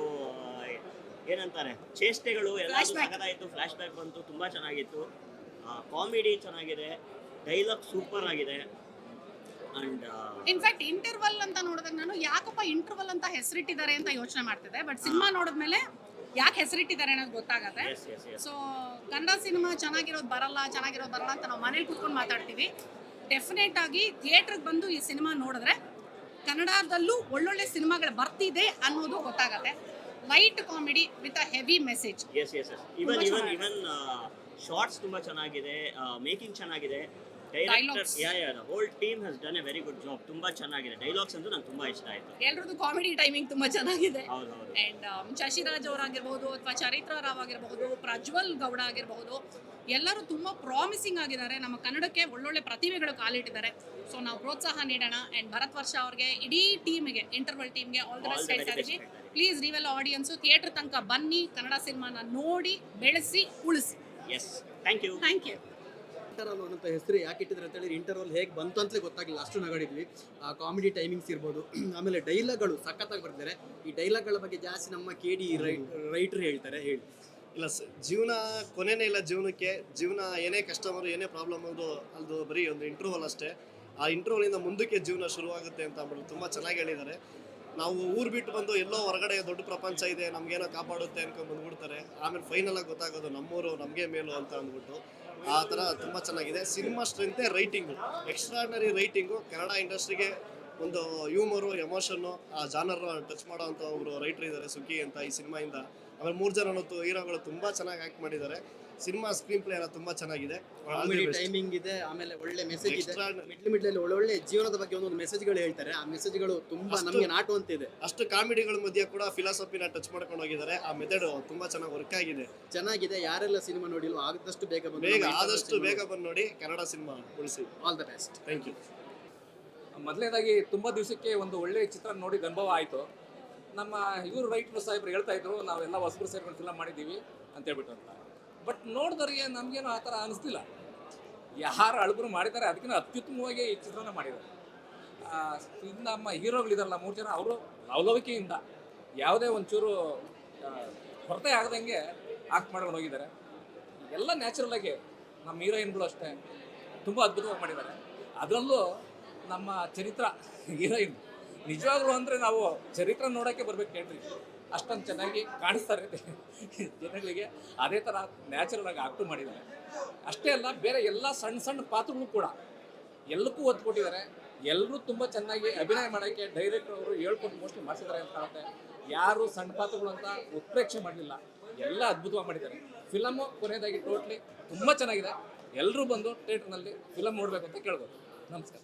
ಏನಂತಾರೆ ಚೇಷ್ಟೆಗಳು ಎಲ್ಲ ಸಖತ್ತಾಯಿತು ಫ್ಲ್ಯಾಶ್ ಬ್ಯಾಕ್ ಬಂತು ತುಂಬ ಚೆನ್ನಾಗಿತ್ತು. ಕಾಮಿಡಿ ಚೆನ್ನಾಗಿದೆ ಡೈಲಾಗ್ ಸೂಪರ್ ಆಗಿದೆ. ಅಂಡ್ ಇನ್ಫ್ಯಾಕ್ಟ್ ಇಂಟರ್ವಲ್ ಅಂತ ನೋಡಿದಾಗ ನಾನು ಯಾಕಪ್ಪ ಇಂಟರ್ವಲ್ ಅಂತ ಹೆಸರಿಟ್ಟಿದ್ದಾರೆ ಅಂತ ಯೋಚನೆ ಮಾಡ್ತಿದ್ದೆ ಬಟ್ ಸಿನಿಮಾ ನೋಡಿದ್ಮೇಲೆ ಯಾಕೆ ಹೆಸರಿಟ್ಟಿದ್ದಾರೆ ಅನ್ನೋದು ಗೊತ್ತಾಗತ್ತೆ. ಸೊ ಕನ್ನಡ ಸಿನಿಮಾ ಚೆನ್ನಾಗಿರೋದು ಬರಲ್ಲ ಚೆನ್ನಾಗಿರೋದು ಬರಲ್ಲ ಅಂತ ನಾವು ಮನೇಲಿ ಕೂತ್ಕೊಂಡು ಮಾತಾಡ್ತೀವಿ. ಡೆಫಿನೆಟ್ ಆಗಿ ಥಿಯೇಟ್ರಿಗೆ ಬಂದು ಈ ಸಿನಿಮಾ ನೋಡಿದ್ರೆ ಕನ್ನಡದಲ್ಲೂ ಒಳ್ಳೊಳ್ಳೆ ಸಿನಿಮಾಗಳು ಬರ್ತಿದೆ ಅನ್ನೋದು ಗೊತ್ತಾಗತ್ತೆ. Light comedy with a heavy message yes yes yes even even even shorts ತುಂಬಾ ಚೆನ್ನಾಗಿದೆ ಮೇಕಿಂಗ್ ಚೆನ್ನಾಗಿದೆ. Director. Yeah whole team has done a very good job ತುಂಬಾ ಚೆನ್ನಾಗಿದೆ. ಡೈಲಾಗ್ಸ್ ಅಂತೂ ನಂಗೆ ತುಂಬಾ ಇಷ್ಟ ಆಯ್ತು. ಎಲ್ಲರದು ಕಾಮಿಡಿ ಟೈಮಿಂಗ್ ತುಂಬಾ ಚೆನ್ನಾಗಿದೆ. ಹೌದು ಹೌದು. ಅಂಡ್ ಶಶಿರಾಜ್ ಅವರಾಗಿರ್ಬೋದು ಅಥವಾ ಚರಿತ್ರ ರಾವ್ ಆಗಿರಬಹುದು ಪ್ರಜ್ವಲ್ ಗೌಡ ಆಗಿರಬಹುದು ಎಲ್ಲರೂ ತುಂಬ ಪ್ರಾಮಿಸಿಂಗ್ ಆಗಿದ್ದಾರೆ. ನಮ್ಮ ಕನ್ನಡಕ್ಕೆ ಒಳ್ಳೊಳ್ಳೆ ಪ್ರತಿಭೆಗಳು ಕಾಲಿಟ್ಟಿದ್ದಾರೆ. ಸೊ ನಾವು ಪ್ರೋತ್ಸಾಹ ನೀಡೋಣ ಆ್ಯಂಡ್ ಭರತ್ ವರ್ಷ ಅವ್ರಿಗೆ ಇಡೀ ಟೀಮ್ಗೆ ಇಂಟರ್ವಲ್ ಟೀಮ್ಗೆ ಆಲ್ ದ ಬೆಸ್ಟ್ ಹೇಳ್ತಾ ಪ್ಲೀಸ್ ನೀವೆಲ್ಲ ಆಡಿಯನ್ಸು ಥಿಯೇಟರ್ ತನಕ ಬನ್ನಿ ಕನ್ನಡ ಸಿನಿಮಾನ ನೋಡಿ ಬೆಳೆಸಿ ಉಳಿಸಿ. Yes thank you thank you interval ಅನ್ನೋ ಹೆಸರು ಯಾಕೆ ಇಟ್ಟಿದ್ರೆ ಅಂತ ಹೇಳಿ ಇಂಟರ್ವಲ್ ಹೇಗೆ ಬಂತು ಅಂತಲೇ ಗೊತ್ತಾಗಲಿಲ್ಲ. ಅಷ್ಟು ನಗಾಡಿದ್ವಿ. ಕಾಮಿಡಿ ಟೈಮಿಂಗ್ಸ್ ಇರ್ಬೋದು. ಆಮೇಲೆ ಡೈಲಾಗ್ಗಳು ಸಖತ್ತಾಗಿ ಬರ್ತಾರೆ ಈ ಡೈಲಾಗ್ಗಳ ಬಗ್ಗೆ ಜಾಸ್ತಿ ನಮ್ಮ ಕೆ ಡಿ ರೈಟರ್ ಹೇಳ್ತಾರೆ ಹೇಳಿ. ಇಲ್ಲ ಜೀವನ ಕೊನೆನೇ ಇಲ್ಲ ಜೀವನಕ್ಕೆ. ಜೀವನ ಏನೇ ಕಸ್ಟಮರ್ ಏನೇ ಪ್ರಾಬ್ಲಮ್ ಅದು ಅದು ಬರೀ ಒಂದು ಇಂಟರ್ವಲ್ ಅಷ್ಟೇ. ಆ ಇಂಟರ್ವಲಿಂದ ಮುಂದಕ್ಕೆ ಜೀವನ ಶುರುವಾಗುತ್ತೆ ಅಂತ ಅಂದ್ಬಿಟ್ಟು ತುಂಬ ಚೆನ್ನಾಗಿ ಹೇಳಿದ್ದಾರೆ. ನಾವು ಊರು ಬಿಟ್ಟು ಬಂದು ಎಲ್ಲೋ ಹೊರಗಡೆ ದೊಡ್ಡ ಪ್ರಪಂಚ ಇದೆ, ನಮಗೇನೋ ಕಾಪಾಡುತ್ತೆ ಅನ್ಕೊಂಡು ಬಂದ್ಬಿಡ್ತಾರೆ. ಆಮೇಲೆ ಫೈನಲ್ ಆಗಿ ಗೊತ್ತಾಗೋದು ನಮ್ಮೂರು, ನಮಗೆ ಮೇಲು ಅಂತ ಅಂದ್ಬಿಟ್ಟು. ಆ ಥರ ತುಂಬ ಚೆನ್ನಾಗಿದೆ. ಸಿನಿಮಾ ಸ್ಟ್ರೆಂತೆ ರೈಟಿಂಗು. Extraordinary writing. ಕನ್ನಡ ಇಂಡಸ್ಟ್ರಿಗೆ ಒಂದು ಹ್ಯೂಮರು ಎಮೋಷನ್ನು ಆ ಜಾನರ್ ಟಚ್ ಮಾಡೋ ಅಂತ ರೈಟ್ರ್ ರೈಟರ್ ಇದ್ದಾರೆ ಸುಗ್ಗಿ ಅಂತ ಈ ಸಿನಿಮಾಯಿಂದ. ಆಮೇಲೆ ಮೂರು ಜನ ಹೀರೋಗಳು ತುಂಬಾ ಚೆನ್ನಾಗಿ ಆ್ಯಕ್ಟ್ ಮಾಡಿದ್ದಾರೆ. ಸಿನಿಮಾ ಸ್ಕ್ರೀನ್ ಪ್ಲೇ ಎಲ್ಲ ತುಂಬ ಚೆನ್ನಾಗಿದೆ. ಟೈಮಿಂಗ್ ಇದೆ ಆಮೇಲೆ ಒಳ್ಳೆ ಮೆಸೇಜ್ ಇದೆ. ಮಿಡ್ಲ್ ಮಿಡ್ಲಲ್ಲಿ ಒಳ್ಳೊಳ್ಳೆ ಜೀವನದ ಬಗ್ಗೆ ಒಂದೊಂದು ಮೆಸೇಜ್ಗಳು ಹೇಳ್ತಾರೆ. ಆ ಮೆಸೇಜ್ಗಳು ತುಂಬಾ ನಾಟು ಅಂತ ಇದೆ ಅಷ್ಟು ಕಾಮಿಡಿಗಳ ಮಧ್ಯೆ ಕೂಡ ಫಿಲಾಸಫಿನ ಟಚ್ ಮಾಡ್ಕೊಂಡು ಹೋಗಿದ್ದಾರೆ. ಆ ಮೆಥಡ್ ತುಂಬಾ ಚೆನ್ನಾಗಿ ವರ್ಕ್ ಆಗಿದೆ. ಚೆನ್ನಾಗಿದೆ. ಯಾರೆಲ್ಲ ಸಿನಿಮಾ ನೋಡಿಲ್ವೋ ಆದಷ್ಟು ಬೇಗ ಬಂದು ಬೇಗ ಆದಷ್ಟು ಬೇಗ ಬಂದು ನೋಡಿ ಕನ್ನಡ ಸಿನಿಮಾ ಉಳಿಸಿ. All the best thank you ಮೊದಲನೇದಾಗಿ ತುಂಬಾ ದಿವಸಕ್ಕೆ ಒಂದು ಒಳ್ಳೆಯ ಚಿತ್ರ ನೋಡಿ ಅನುಭವ ಆಯಿತು. ನಮ್ಮ ಇವರು ರೈಟರ್ ಸಾಹೇಬ್ರು ಹೇಳ್ತಾ ಇದ್ರು ನಾವೆಲ್ಲ ಹೊಸಬರು ಸೇರ್ಕೊಂಡು ಫಿಲಮ್ ಮಾಡಿದ್ದೀವಿ ಅಂತ ಹೇಳ್ಬಿಟ್ಟು ಅಂತ. ಬಟ್ ನೋಡಿದವ್ರಿಗೆ ನಮಗೇನು ಆ ಥರ ಅನಿಸ್ತಿಲ್ಲ. ಯಾರು ಅಳಬರು ಮಾಡಿದ್ದಾರೆ, ಅದಕ್ಕಿಂತ ಅತ್ಯುತ್ತಮವಾಗಿ ಈ ಚಿತ್ರನ ಮಾಡಿದ್ದಾರೆ. ಇನ್ನು ನಮ್ಮ ಹೀರೋಗಳಿದಾರಲ್ಲ ಮೂರು ಜನ, ಅವರು ಲವಲವಿಕೆಯಿಂದ ಯಾವುದೇ ಒಂಚೂರು ಹೊರತೆ ಆಗದಂಗೆ ಆಕ್ಟ್ ಮಾಡ್ಕೊಂಡು ಹೋಗಿದ್ದಾರೆ. ಎಲ್ಲ ನ್ಯಾಚುರಲ್ ಆಗಿ ನಮ್ಮ ಹೀರೋಯಿನ್ಗಳು ಅಷ್ಟೇ. ತುಂಬ ಅದ್ಭುತವಾಗಿ ಮಾಡಿದ್ದಾರೆ. ಅದರಲ್ಲೂ ನಮ್ಮ ಚರಿತ್ರ ಹೀರೋಯಿನ್ ನಿಜವಾಗ್ಲೂ ಅಂದರೆ ನಾವು ಚರಿತ್ರ ನೋಡೋಕ್ಕೆ ಬರ್ಬೇಕು ಹೇಳ್ರಿ. ಅಷ್ಟೊಂದು ಚೆನ್ನಾಗಿ ಕಾಣಿಸ್ತಾರೆ ಜನಗಳಿಗೆ. ಅದೇ ಥರ ನ್ಯಾಚುರಲ್ ಆಗಿ ಆಕ್ಟು ಮಾಡಿದ್ದಾರೆ. ಅಷ್ಟೇ ಅಲ್ಲ, ಬೇರೆ ಎಲ್ಲ ಸಣ್ಣ ಸಣ್ಣ ಪಾತ್ರಗಳು ಕೂಡ ಎಲ್ಲಕ್ಕೂ ಒತ್ತು ಕೊಟ್ಟಿದ್ದಾರೆ ಎಲ್ಲರೂ ತುಂಬ ಚೆನ್ನಾಗಿ ಅಭಿನಯ ಮಾಡೋಕ್ಕೆ ಡೈರೆಕ್ಟರ್ ಅವರು ಹೇಳ್ಕೊಂಡು ಮೋಸ್ಟ್ಲಿ ಮಾಡಿಸಿದ್ದಾರೆ ಅಂತ ಕಾಣುತ್ತೆ. ಯಾರು ಸಣ್ಣ ಪಾತ್ರಗಳು ಅಂತ ಉತ್ಪ್ರೇಕ್ಷೆ ಮಾಡಲಿಲ್ಲ. ಎಲ್ಲ ಅದ್ಭುತವಾಗಿ ಮಾಡಿದ್ದಾರೆ. ಫಿಲಮು ಕೊನೆಯದಾಗಿ ಟೋಟ್ಲಿ ತುಂಬ ಚೆನ್ನಾಗಿದೆ. ಎಲ್ಲರೂ ಬಂದು ಥಿಯೇಟ್ರ್ನಲ್ಲಿ ಫಿಲಮ್ ನೋಡಬೇಕು ಅಂತ ಕೇಳ್ಬೋದು. ನಮಸ್ಕಾರ.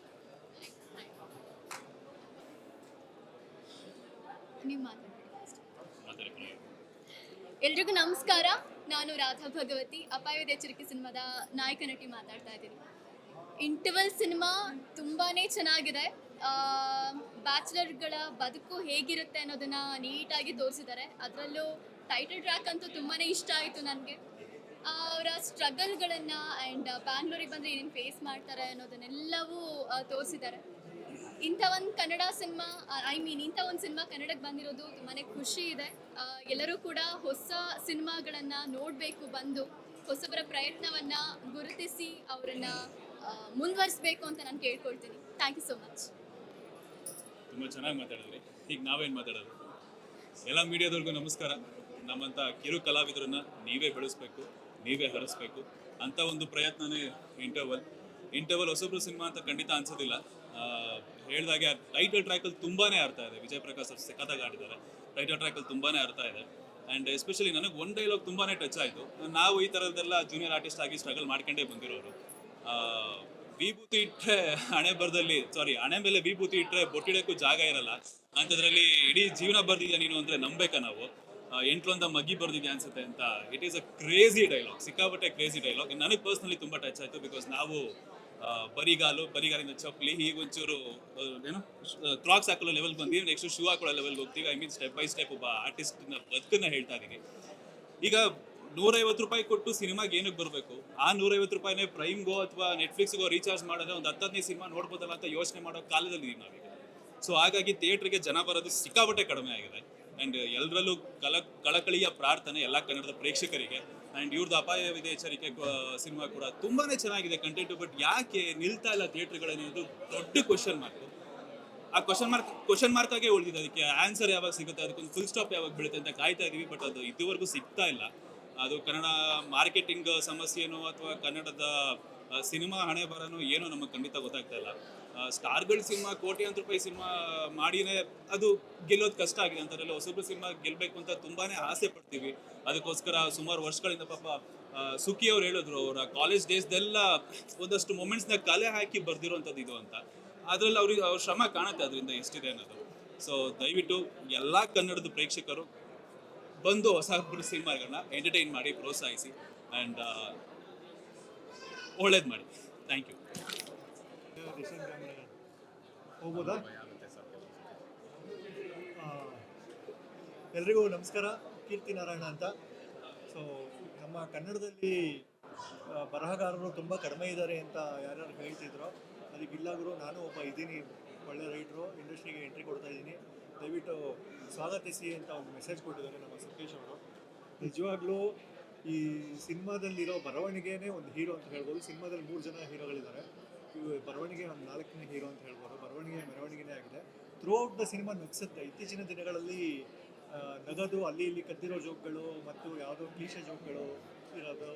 ನೀವು ಮಾತಾಡಿ ಎಲ್ರಿಗೂ ನಮಸ್ಕಾರ. ನಾನು ರಾಧಾ ಭಗವತಿ ಅಪಾಯದ ಎಚ್ಚರಿಕೆ ಸಿನಿಮಾದ ನಾಯಕ ನಟಿ ಮಾತಾಡ್ತಾ ಇದ್ದೀನಿ. ಇಂಟರ್ವಲ್ ಸಿನಿಮಾ ತುಂಬಾ ಚೆನ್ನಾಗಿದೆ. ಬ್ಯಾಚುಲರ್ಗಳ ಬದುಕು ಹೇಗಿರುತ್ತೆ ಅನ್ನೋದನ್ನ ನೀಟಾಗಿ ತೋರಿಸಿದ್ದಾರೆ. ಅದರಲ್ಲೂ ಟೈಟಲ್ ಟ್ರ್ಯಾಕ್ ಅಂತೂ ತುಂಬಾ ಇಷ್ಟ ಆಯಿತು ನನಗೆ. ಅವರ ಸ್ಟ್ರಗಲ್ಗಳನ್ನು ಆ್ಯಂಡ್ ಬ್ಯಾಂಗ್ಳೂರಿಗೆ ಬಂದರೆ ಏನೇನು ಫೇಸ್ ಮಾಡ್ತಾರೆ ಅನ್ನೋದನ್ನೆಲ್ಲವೂ ತೋರಿಸಿದ್ದಾರೆ. ಇಂಥ ಒಂದು ಕನ್ನಡ ಸಿನಿಮಾ ಐ ಮೀನ್ ಇಂಥ ಒಂದು ಸಿನಿಮಾ ಕನ್ನಡಕ್ಕೆ ಬಂದಿರೋದು ತುಂಬಾ ಖುಷಿ ಇದೆ. ಎಲ್ಲರೂ ಕೂಡ ಹೊಸ ಸಿನಿಮಾಗಳನ್ನು ನೋಡಬೇಕು, ಬಂದು ಹೊಸಬರ ಪ್ರಯತ್ನವನ್ನು ಗುರುತಿಸಿ ಅವರನ್ನು ಮುಂದುವರಿಸಬೇಕು ಅಂತ ನಾನು ಕೇಳ್ಕೊಳ್ತೀನಿ. ಥ್ಯಾಂಕ್ ಯು ಸೋ ಮಚ್ ತುಂಬ ಚೆನ್ನಾಗಿ ಮಾತಾಡಿದ್ರಿ. ಈಗ ನಾವೇನು ಮಾತಾಡೋದು? ಎಲ್ಲ ಮೀಡಿಯಾದವ್ರಿಗೂ ನಮಸ್ಕಾರ. ನಮ್ಮಂಥ ಕಿರು ಕಲಾವಿದರನ್ನ ನೀವೇ ಬೆಳೆಸ್ಬೇಕು, ನೀವೇ ಹರಿಸ್ಬೇಕು. ಅಂತ ಒಂದು ಪ್ರಯತ್ನನೇ ಇಂಟರ್ವಲ್ ಇಂಟರ್ವಲ್ ಹೊಸಬ್ರು ಸಿನಿಮಾ ಅಂತ ಖಂಡಿತ ಅನ್ಸೋದಿಲ್ಲ. ಹೇಳಿದಾಗೆ ಟೈಟಲ್ ಟ್ರ್ಯಾಕಲ್ಲಿ ತುಂಬಾನೇ ಅರ್ಥ ಇದೆ. ವಿಜಯ್ ಪ್ರಕಾಶ್ ಅವ್ರು ಸಖತ್ತಾಗಿ ಆಡಿದ್ದಾರೆ. ಟೈಟಲ್ ಟ್ರ್ಯಾಕಲ್ಲಿ ತುಂಬಾನೇ ಅರ್ಥ ಇದೆ. ಆ್ಯಂಡ್ ಎಸ್ಪೆಷಲಿ ನನಗೆ ಒನ್ ಡೈಲಾಗ್ ತುಂಬಾನೇ ಟಚ್ ಆಯಿತು. ನಾವು ಈ ಥರದ್ದೆಲ್ಲ ಜೂನಿಯರ್ ಆರ್ಟಿಸ್ಟ್ ಆಗಿ ಸ್ಟ್ರಗಲ್ ಮಾಡ್ಕೊಂಡೇ ಬಂದಿರೋರು. ವಿಭೂತಿ ಇಟ್ಟರೆ ಹಣೆ ಬರದಲ್ಲಿ ಸಾರಿ ಹಣೆ ಮೇಲೆ ವಿಭೂತಿ ಇಟ್ಟರೆ ಬೊಟ್ಟಿಡೋಕ್ಕೂ ಜಾಗ ಇರಲ್ಲ. ಅಂಥದ್ರಲ್ಲಿ ಇಡೀ ಜೀವನ ಬರ್ದಿದ್ಯಾ ನೀನು ಅಂದರೆ ನಂಬೇಕಾ ನಾವು. ಎಂಟ್ಲು ಅಂತ ಮಗ್ಗಿ ಬರ್ದಿದ್ಯಾ ಅನ್ಸುತ್ತೆ ಅಂತ. It is a crazy dialogue ಸಿಕ್ಕಾಪಟ್ಟೆ ಕ್ರೇಜಿ ಡೈಲಾಗ್ ನನಗೆ ಪರ್ಸ್ನಲಿ ತುಂಬ ಟಚ್ ಆಯಿತು ಬಿಕಾಸ್ ನಾವು ಬರಿಗಾಲು ಬರಿಗಾಲಿಂದ ಚಪ್ಪಲಿ ಈಗ ಒಂಚೂರು ಏನು ಕ್ರಾಕ್ಸ್ ಹಾಕೊಳ್ಳೋ ಲೆವೆಲ್ ಬಂದು ನೆಕ್ಸ್ಟ್ ಶೂ ಹಾಕೊಳ್ಳೋ ಲೆವೆಲ್ಗೆ ಹೋಗ್ತೀವಿ. I mean step by step ಒಬ್ಬ ಆರ್ಟಿಸ್ಟ್ನ ಬದುಕನ್ನ ಹೇಳ್ತಾ ಇದೀನಿ ಈಗ ನೂರೈವತ್ತು ರೂಪಾಯಿ ಕೊಟ್ಟು ಸಿನಿಮಾಗೆ ಏನಕ್ಕೆ ಬರಬೇಕು? ಆ ನೂರೈವತ್ತು ರೂಪಾಯಿನೇ ಪ್ರೈಮ್ಗೋ ಅಥವಾ ನೆಟ್ಫ್ಲಿಕ್ಸ್ಗೋ ರೀಚಾರ್ಜ್ ಮಾಡಿದ್ರೆ ಒಂದು ಹತ್ತನೇ ಸಿನಿಮಾ ನೋಡ್ಬೋದಲ್ಲ ಅಂತ ಯೋಚನೆ ಮಾಡೋ ಕಾಲದಲ್ಲಿ ಇದೀವಿ ನಾವೀಗ. ಸೊ ಹಾಗಾಗಿ ಥಿಯೇಟ್ರಿಗೆ ಜನ ಬರೋದು ಸಿಕ್ಕಾಪಟ್ಟೆ ಕಡಿಮೆ ಆಗಿದೆ. ಆ್ಯಂಡ್ ಎಲ್ಲರಲ್ಲೂ ಕಲ, ಕಳಕಳಿಯ ಪ್ರಾರ್ಥನೆ ಎಲ್ಲ ಕನ್ನಡದ ಪ್ರೇಕ್ಷಕರಿಗೆ. ಆ್ಯಂಡ್ ಇವ್ರದ್ದು ಅಪಾಯವಿದೆ ಎಚ್ಚರಿಕೆ ಸಿನಿಮಾ ಕೂಡ ತುಂಬಾ ಚೆನ್ನಾಗಿದೆ ಕಂಟೆಂಟು ಬಟ್ ಯಾಕೆ ನಿಲ್ತಾ ಇಲ್ಲ ಥಿಯೇಟ್ರ್ಗಳನ್ನೋದು ದೊಡ್ಡ ಕ್ವಶನ್ ಮಾರ್ಕ್ ಆ ಕ್ವಶನ್ ಮಾರ್ಕ್ ಕ್ವಶನ್ ಮಾರ್ಕ್ ಆಗೇ ಉಳಿದಿದೆ. ಅದಕ್ಕೆ ಆನ್ಸರ್ ಯಾವಾಗ ಸಿಗುತ್ತೆ, ಅದಕ್ಕೊಂದು ಫುಲ್ ಸ್ಟಾಪ್ ಯಾವಾಗ ಬೀಳುತ್ತೆ ಅಂತ ಕಾಯ್ತಾ ಇದ್ದೀವಿ ಬಟ್ ಅದು ಇದುವರೆಗೂ ಸಿಗ್ತಾ ಇಲ್ಲ. ಅದು ಕನ್ನಡ ಮಾರ್ಕೆಟಿಂಗ್ ಸಮಸ್ಯೆನೋ ಅಥವಾ ಕನ್ನಡದ ಸಿನಿಮಾ ಹಣೆ ಬರನೋ ಏನೋ ನಮಗೆ ಖಂಡಿತ ಗೊತ್ತಾಗ್ತಾ ಇಲ್ಲ. ಸ್ಟಾರ್ಗಳ ಸಿನಿಮಾ, ಕೋಟ್ಯಾಂತರ ರೂಪಾಯಿ ಸಿನಿಮಾ ಮಾಡಿನೇ ಅದು ಗೆಲ್ಲೋದು ಕಷ್ಟ ಆಗಿದೆ ಅಂತಾರಲ್ಲ. ಹೊಸಬ್ರು ಸಿನಿಮಾ ಗೆಲ್ಲಬೇಕು ಅಂತ ತುಂಬಾನೇ ಆಸೆ ಪಡ್ತೀವಿ. ಅದಕ್ಕೋಸ್ಕರ ಸುಮಾರು ವರ್ಷಗಳಿಂದ ಪಾಪ ಸುಖಿ ಅವ್ರು ಹೇಳಿದ್ರು, ಅವರ ಕಾಲೇಜ್ ಡೇಸ್ದೆಲ್ಲ ಒಂದಷ್ಟು ಮೊಮೆಂಟ್ಸ್ನ ಕಲೆ ಹಾಕಿ ಬರ್ದಿರೋಂಥದ್ದು ಇದು ಅಂತ. ಅದರಲ್ಲಿ ಅವ್ರಿಗೆ ಅವ್ರ ಶ್ರಮ ಕಾಣುತ್ತೆ ಅದರಿಂದ ಎಷ್ಟಿದೆ ಅನ್ನೋದು. ಸೊ ದಯವಿಟ್ಟು ಎಲ್ಲ ಕನ್ನಡದ ಪ್ರೇಕ್ಷಕರು ಬಂದು ಹೊಸ ಸಿನಿಮಾಗಳನ್ನ ಎಂಟರ್ಟೈನ್ ಮಾಡಿ, ಪ್ರೋತ್ಸಾಹಿಸಿ ಆ್ಯಂಡ್ ಒಳ್ಳೇದು ಮಾಡಿ. ಥ್ಯಾಂಕ್ ಯು ಹೋಗ್ಬೋದಾ ಆ, ಎಲ್ರಿಗೂ ನಮಸ್ಕಾರ. ಕೀರ್ತಿ ನಾರಾಯಣ ಅಂತ. ಸೊ ನಮ್ಮ ಕನ್ನಡದಲ್ಲಿ ಬರಹಗಾರರು ತುಂಬ ಕಡಿಮೆ ಇದ್ದಾರೆ ಅಂತ ಯಾರ್ಯಾರು ಹೇಳ್ತಿದ್ರು. ಅದಕ್ಕಿಲ್ಲ ಗುರು ನಾನು ಒಬ್ಬ ಇದ್ದೀನಿ ಒಳ್ಳೆ ರೈಟ್ರು ಇಂಡಸ್ಟ್ರಿಗೆ ಎಂಟ್ರಿ ಕೊಡ್ತಾ ಇದ್ದೀನಿ. ದಯವಿಟ್ಟು ಸ್ವಾಗತಿಸಿ ಅಂತ ಒಂದು ಮೆಸೇಜ್ ಕೊಟ್ಟಿದ್ದಾರೆ ನಮ್ಮ ಸತೀಶ್ ಅವರು. ನಿಜವಾಗ್ಲೂ ಈ ಸಿನಿಮಾದಲ್ಲಿರೋ ಬರವಣಿಗೆನೇ ಒಂದು ಹೀರೋ ಅಂತ ಹೇಳ್ಬೋದು. ಸಿನಿಮಾದಲ್ಲಿ ಮೂರು ಜನ ಹೀರೋಗಳಿದ್ದಾರೆ ಬರವಣಿಗೆ ಒಂದು ನಾಲ್ಕನೇ ಹೀರೋ ಅಂತ ಹೇಳ್ಬೋದು. ಬರವಣಿಗೆ ಮೆರವಣಿಗೆನೇ ಆಗಿದೆ. ಥ್ರೂ ಔಟ್ ದ ಸಿನಿಮಾ ನಗ್ಸುತ್ತೆ. ಇತ್ತೀಚಿನ ದಿನಗಳಲ್ಲಿ ನಗದು ಅಲ್ಲಿ ಇಲ್ಲಿ ಕದ್ದಿರೋ ಜೋಕ್ಗಳು ಮತ್ತು ಯಾವುದೋ ಕ್ಲೀಶೆ ಜೋಕ್ಗಳು ಇರೋದು